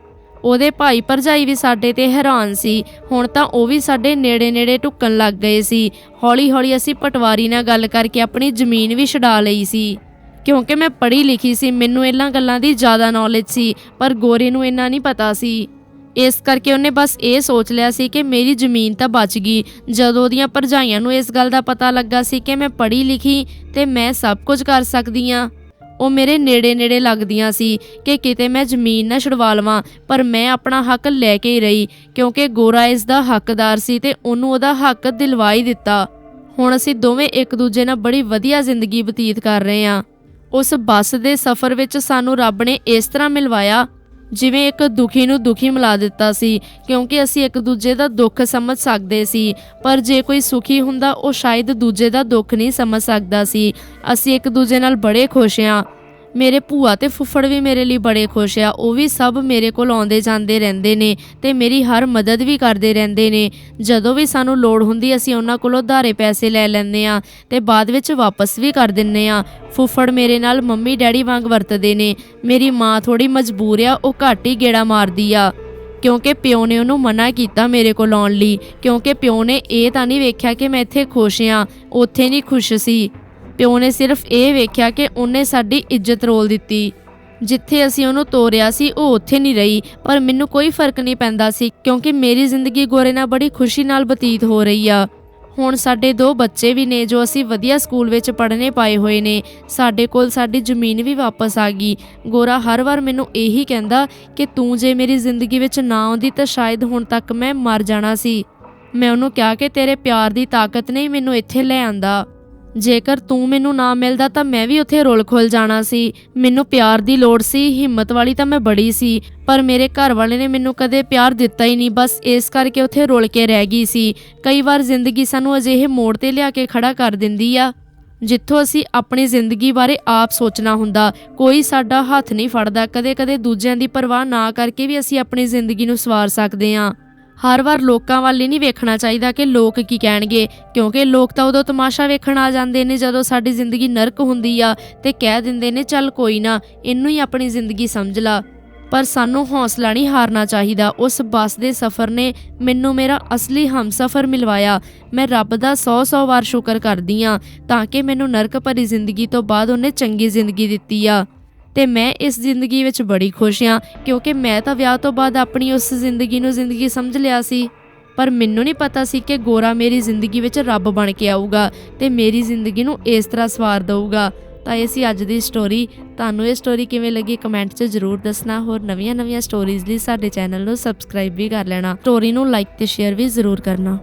ਉਹਦੇ ਭਾਈ ਭਰਜਾਈ ਵੀ ਸਾਡੇ ਤੇ ਹੈਰਾਨ ਸੀ। ਹੁਣ ਤਾਂ ਉਹ ਵੀ ਸਾਡੇ ਨੇੜੇ-ਨੇੜੇ ਢੁੱਕਣ ਲੱਗ ਗਏ ਸੀ। ਹੌਲੀ-ਹੌਲੀ ਅਸੀਂ ਪਟਵਾਰੀ ਨਾਲ ਗੱਲ ਕਰਕੇ ਆਪਣੀ ਜ਼ਮੀਨ ਵੀ ਛਡਾ ਲਈ ਸੀ। ਕਿਉਂਕਿ ਮੈਂ ਪੜ੍ਹੀ ਲਿਖੀ ਸੀ, ਮੈਨੂੰ ਇਹਨਾਂ ਗੱਲਾਂ ਦੀ ਜ਼ਿਆਦਾ ਨੌਲੇਜ ਸੀ, ਪਰ ਗੋਰੇ ਨੂੰ ਇੰਨਾ ਨਹੀਂ ਪਤਾ ਸੀ। ਇਸ ਕਰਕੇ ਉਹਨੇ ਬਸ ਇਹ ਸੋਚ ਲਿਆ ਸੀ ਕਿ ਮੇਰੀ ਜ਼ਮੀਨ ਤਾਂ ਬਚ ਗਈ। ਜਦੋਂ ਉਹਦੀਆਂ ਭਰਜਾਈਆਂ ਨੂੰ ਇਸ ਗੱਲ ਦਾ ਪਤਾ ਲੱਗਾ ਸੀ ਕਿ ਮੈਂ ਪੜ੍ਹੀ ਲਿਖੀ ਤੇ ਮੈਂ ਸਭ ਕੁਝ ਕਰ ਸਕਦੀ ਆ ਉਹ ਮੇਰੇ ਨੇੜੇ-ਨੇੜੇ ਲੱਗਦੀਆਂ ਸੀ ਕਿ ਕਿਤੇ ਮੈਂ ਜ਼ਮੀਨ ਨਾ ਛੁਡਵਾ ਲਵਾਂ, ਪਰ ਮੈਂ ਆਪਣਾ ਹੱਕ ਲੈ ਕੇ ਹੀ ਰਹੀ, ਕਿਉਂਕਿ ਗੋਰਾ ਇਸ ਦਾ ਹੱਕਦਾਰ ਸੀ ਤੇ ਉਹਨੂੰ ਉਹਦਾ ਹੱਕ ਦਿਲਵਾ ਹੀ ਦਿੱਤਾ। ਹੁਣ ਅਸੀਂ ਦੋਵੇਂ ਇੱਕ ਦੂਜੇ ਨਾਲ ਬੜੀ ਵਧੀਆ ਜ਼ਿੰਦਗੀ ਬਤੀਤ ਕਰ ਰਹੇ ਹਾਂ। ਉਸ ਬੱਸ ਦੇ ਸਫ਼ਰ ਵਿੱਚ ਸਾਨੂੰ ਰੱਬ ਨੇ ਇਸ ਤਰ੍ਹਾਂ ਮਿਲਵਾਇਆ ਜਿਵੇਂ ਇੱਕ ਦੁਖੀ ਨੂੰ ਦੁਖੀ ਮਿਲਾ ਦਿੱਤਾ ਸੀ, ਕਿਉਂਕਿ ਅਸੀਂ ਇੱਕ ਦੂਜੇ ਦਾ ਦੁੱਖ ਸਮਝ ਸਕਦੇ ਸੀ, ਪਰ ਜੇ ਕੋਈ ਸੁਖੀ ਹੁੰਦਾ, ਉਹ ਸ਼ਾਇਦ ਦੂਜੇ ਦਾ ਦੁੱਖ ਨਹੀਂ ਸਮਝ ਸਕਦਾ ਸੀ। ਅਸੀਂ ਇੱਕ ਦੂਜੇ ਨਾਲ ਬੜੇ ਖੁਸ਼ ਹਾਂ। ਮੇਰੇ ਭੂਆ ਤੇ ਫੁੱਫੜ ਵੀ ਮੇਰੇ ਲਈ ਬੜੇ ਖੁਸ਼ ਆ। ਉਹ ਵੀ ਸਭ ਮੇਰੇ ਕੋਲ ਆਉਂਦੇ ਜਾਂਦੇ ਰਹਿੰਦੇ ਨੇ ਤੇ ਮੇਰੀ ਹਰ ਮਦਦ ਵੀ ਕਰਦੇ ਰਹਿੰਦੇ ਨੇ। ਜਦੋਂ ਵੀ ਸਾਨੂੰ ਲੋੜ ਹੁੰਦੀ ਅਸੀਂ ਉਹਨਾਂ ਕੋਲੋਂ ਧਾਰੇ ਪੈਸੇ ਲੈ ਲੈਂਦੇ ਆ ਤੇ ਬਾਅਦ ਵਿੱਚ ਵਾਪਸ ਵੀ ਕਰ ਦਿੰਨੇ ਆ ਫੁੱਫੜ ਮੇਰੇ ਨਾਲ ਮੰਮੀ ਡੈਡੀ ਵਾਂਗ ਵਰਤਦੇ ਨੇ। ਮੇਰੀ ਮਾਂ ਥੋੜੀ ਮਜਬੂਰ ਆ, ਉਹ ਘੱਟ ਹੀ ਗੇੜਾ ਮਾਰਦੀ ਆ। ਕਿਉਂਕਿ ਪਿਓ ਨੇ ਉਹਨੂੰ ਮਨਾ ਕੀਤਾ ਮੇਰੇ ਕੋਲ ਆਉਣ ਲਈ। ਕਿਉਂਕਿ ਪਿਓ ਨੇ ਇਹ ਤਾਂ ਨਹੀਂ ਵੇਖਿਆ ਕਿ ਮੈਂ ਇੱਥੇ ਖੁਸ਼ ਆ ਉੱਥੇ ਨਹੀਂ ਖੁਸ਼ ਸੀ। ਪਿਓ ਨੇ ਸਿਰਫ ਇਹ ਵੇਖਿਆ ਕਿ ਉਹਨੇ ਸਾਡੀ ਇੱਜ਼ਤ ਰੋਲ ਦਿੱਤੀ। ਜਿੱਥੇ ਅਸੀਂ ਉਹਨੂੰ ਤੋਰਿਆ ਸੀ, ਉਹ ਉੱਥੇ ਨਹੀਂ ਰਹੀ। ਪਰ ਮੈਨੂੰ ਕੋਈ ਫ਼ਰਕ ਨਹੀਂ ਪੈਂਦਾ ਸੀ, ਕਿਉਂਕਿ ਮੇਰੀ ਜ਼ਿੰਦਗੀ ਗੋਰੇ ਨਾਲ ਬੜੀ ਖੁਸ਼ੀ ਨਾਲ ਬਤੀਤ ਹੋ ਰਹੀ ਆ। ਹੁਣ ਸਾਡੇ ਦੋ ਬੱਚੇ ਵੀ ਨੇ, ਜੋ ਅਸੀਂ ਵਧੀਆ ਸਕੂਲ ਵਿੱਚ ਪੜ੍ਹਨੇ ਪਾਏ ਹੋਏ ਨੇ। ਸਾਡੇ ਕੋਲ ਸਾਡੀ ਜ਼ਮੀਨ ਵੀ ਵਾਪਸ ਆ ਗਈ। ਗੋਰਾ ਹਰ ਵਾਰ ਮੈਨੂੰ ਇਹੀ ਕਹਿੰਦਾ ਕਿ ਤੂੰ ਜੇ ਮੇਰੀ ਜ਼ਿੰਦਗੀ ਵਿੱਚ ਨਾ ਆਉਂਦੀ ਤਾਂ ਸ਼ਾਇਦ ਹੁਣ ਤੱਕ ਮੈਂ ਮਰ ਜਾਣਾ ਸੀ। ਮੈਂ ਉਹਨੂੰ ਕਿਹਾ ਕਿ ਤੇਰੇ ਪਿਆਰ ਦੀ ਤਾਕਤ ਨੇ ਮੈਨੂੰ ਇੱਥੇ ਲੈ ਆਂਦਾ। ਜੇਕਰ ਤੂੰ ਮੈਨੂੰ ਨਾ ਮਿਲਦਾ ਤਾਂ ਮੈਂ ਵੀ ਉੱਥੇ ਰੋਲ ਖੁੱਲ ਜਾਣਾ ਸੀ। ਮੈਨੂੰ ਪਿਆਰ ਦੀ ਲੋੜ ਸੀ, ਹਿੰਮਤ ਵਾਲੀ ਤਾਂ ਮੈਂ ਬੜੀ ਸੀ, ਪਰ ਮੇਰੇ ਘਰ ਵਾਲੇ ਨੇ ਮੈਨੂੰ ਕਦੇ ਪਿਆਰ ਦਿੱਤਾ ਹੀ ਨਹੀਂ। ਬਸ ਇਸ ਕਰਕੇ ਉੱਥੇ ਰੁਲ ਕੇ ਰਹਿ ਗਈ ਸੀ। ਕਈ ਵਾਰ ਜ਼ਿੰਦਗੀ ਸਾਨੂੰ ਅਜਿਹੇ ਮੋੜ ਤੇ ਲਿਆ ਕੇ ਖੜਾ ਕਰ ਦਿੰਦੀ ਆ, ਜਿੱਥੋਂ ਅਸੀਂ ਆਪਣੀ ਜ਼ਿੰਦਗੀ ਬਾਰੇ ਆਪ ਸੋਚਣਾ ਹੁੰਦਾ। ਕੋਈ ਸਾਡਾ ਹੱਥ ਨਹੀਂ ਫੜਦਾ, ਕਦੇ-ਕਦੇ ਦੂਜਿਆਂ ਦੀ ਪਰਵਾਹ ਨਾ ਕਰਕੇ ਵੀ ਅਸੀਂ ਆਪਣੀ ਜ਼ਿੰਦਗੀ ਨੂੰ ਸਵਾਰ ਸਕਦੇ ਹਾਂ। ਹਰ ਵਾਰ ਲੋਕਾਂ ਵੱਲ ਹੀ ਨਹੀਂ ਵੇਖਣਾ ਚਾਹੀਦਾ ਕਿ ਲੋਕ ਕੀ ਕਹਿਣਗੇ, ਕਿਉਂਕਿ ਲੋਕ ਤਾਂ ਉਦੋਂ ਤਮਾਸ਼ਾ ਵੇਖਣ ਆ ਜਾਂਦੇ ਨੇ ਜਦੋਂ ਸਾਡੀ ਜ਼ਿੰਦਗੀ ਨਰਕ ਹੁੰਦੀ ਆ ਤੇ ਕਹਿ ਦਿੰਦੇ ਨੇ, ਚੱਲ ਕੋਈ ਨਾ, ਇਹਨੂੰ ਹੀ ਆਪਣੀ ਜ਼ਿੰਦਗੀ ਸਮਝ ਲਾ। ਪਰ ਸਾਨੂੰ ਹੌਸਲਾ ਨਹੀਂ ਹਾਰਨਾ ਚਾਹੀਦਾ। ਉਸ ਬੱਸ ਦੇ ਸਫ਼ਰ ਨੇ ਮੈਨੂੰ ਮੇਰਾ ਅਸਲੀ ਹਮਸਫ਼ਰ ਮਿਲਵਾਇਆ। ਮੈਂ ਰੱਬ ਦਾ 100-100 ਵਾਰ ਸ਼ੁਕਰ ਕਰਦੀ ਆ ਤਾਂ ਕਿ ਮੈਨੂੰ ਨਰਕ ਭਰੀ ਜ਼ਿੰਦਗੀ ਤੋਂ ਬਾਅਦ ਉਹਨੇ ਚੰਗੀ ਜ਼ਿੰਦਗੀ ਦਿੱਤੀ ਆ। ਤੇ ਮੈਂ ਇਸ ਜ਼ਿੰਦਗੀ ਵਿੱਚ ਬੜੀ ਖੁਸ਼ ਹਾਂ, ਕਿਉਂਕਿ ਮੈਂ ਤਾਂ ਵਿਆਹ ਤੋਂ ਬਾਅਦ ਆਪਣੀ ਉਸ ਜ਼ਿੰਦਗੀ ਨੂੰ ਜ਼ਿੰਦਗੀ ਸਮਝ ਲਿਆ ਸੀ। ਪਰ ਮੈਨੂੰ ਨਹੀਂ ਪਤਾ ਸੀ ਕਿ ਗੋਰਾ ਮੇਰੀ ਜ਼ਿੰਦਗੀ ਵਿੱਚ ਰੱਬ ਬਣ ਕੇ ਆਊਗਾ ਤੇ ਮੇਰੀ ਜ਼ਿੰਦਗੀ ਨੂੰ ਇਸ ਤਰ੍ਹਾਂ ਸਵਾਰ ਦੇਊਗਾ। ਤਾਂ ਇਹ ਸੀ ਅੱਜ ਦੀ ਸਟੋਰੀ ਤੁਹਾਨੂੰ ਇਹ ਸਟੋਰੀ ਕਿਵੇਂ ਲੱਗੀ ਕਮੈਂਟ 'ਚ ਜ਼ਰੂਰ ਦੱਸਣਾ। ਹੋਰ ਨਵੀਆਂ-ਨਵੀਆਂ ਸਟੋਰੀਜ਼ ਲਈ ਸਾਡੇ ਚੈਨਲ ਨੂੰ ਸਬਸਕ੍ਰਾਈਬ ਵੀ ਕਰ ਲੈਣਾ। ਸਟੋਰੀ ਨੂੰ ਲਾਈਕ ਤੇ ਸ਼ੇਅਰ ਵੀ ਜ਼ਰੂਰ ਕਰਨਾ।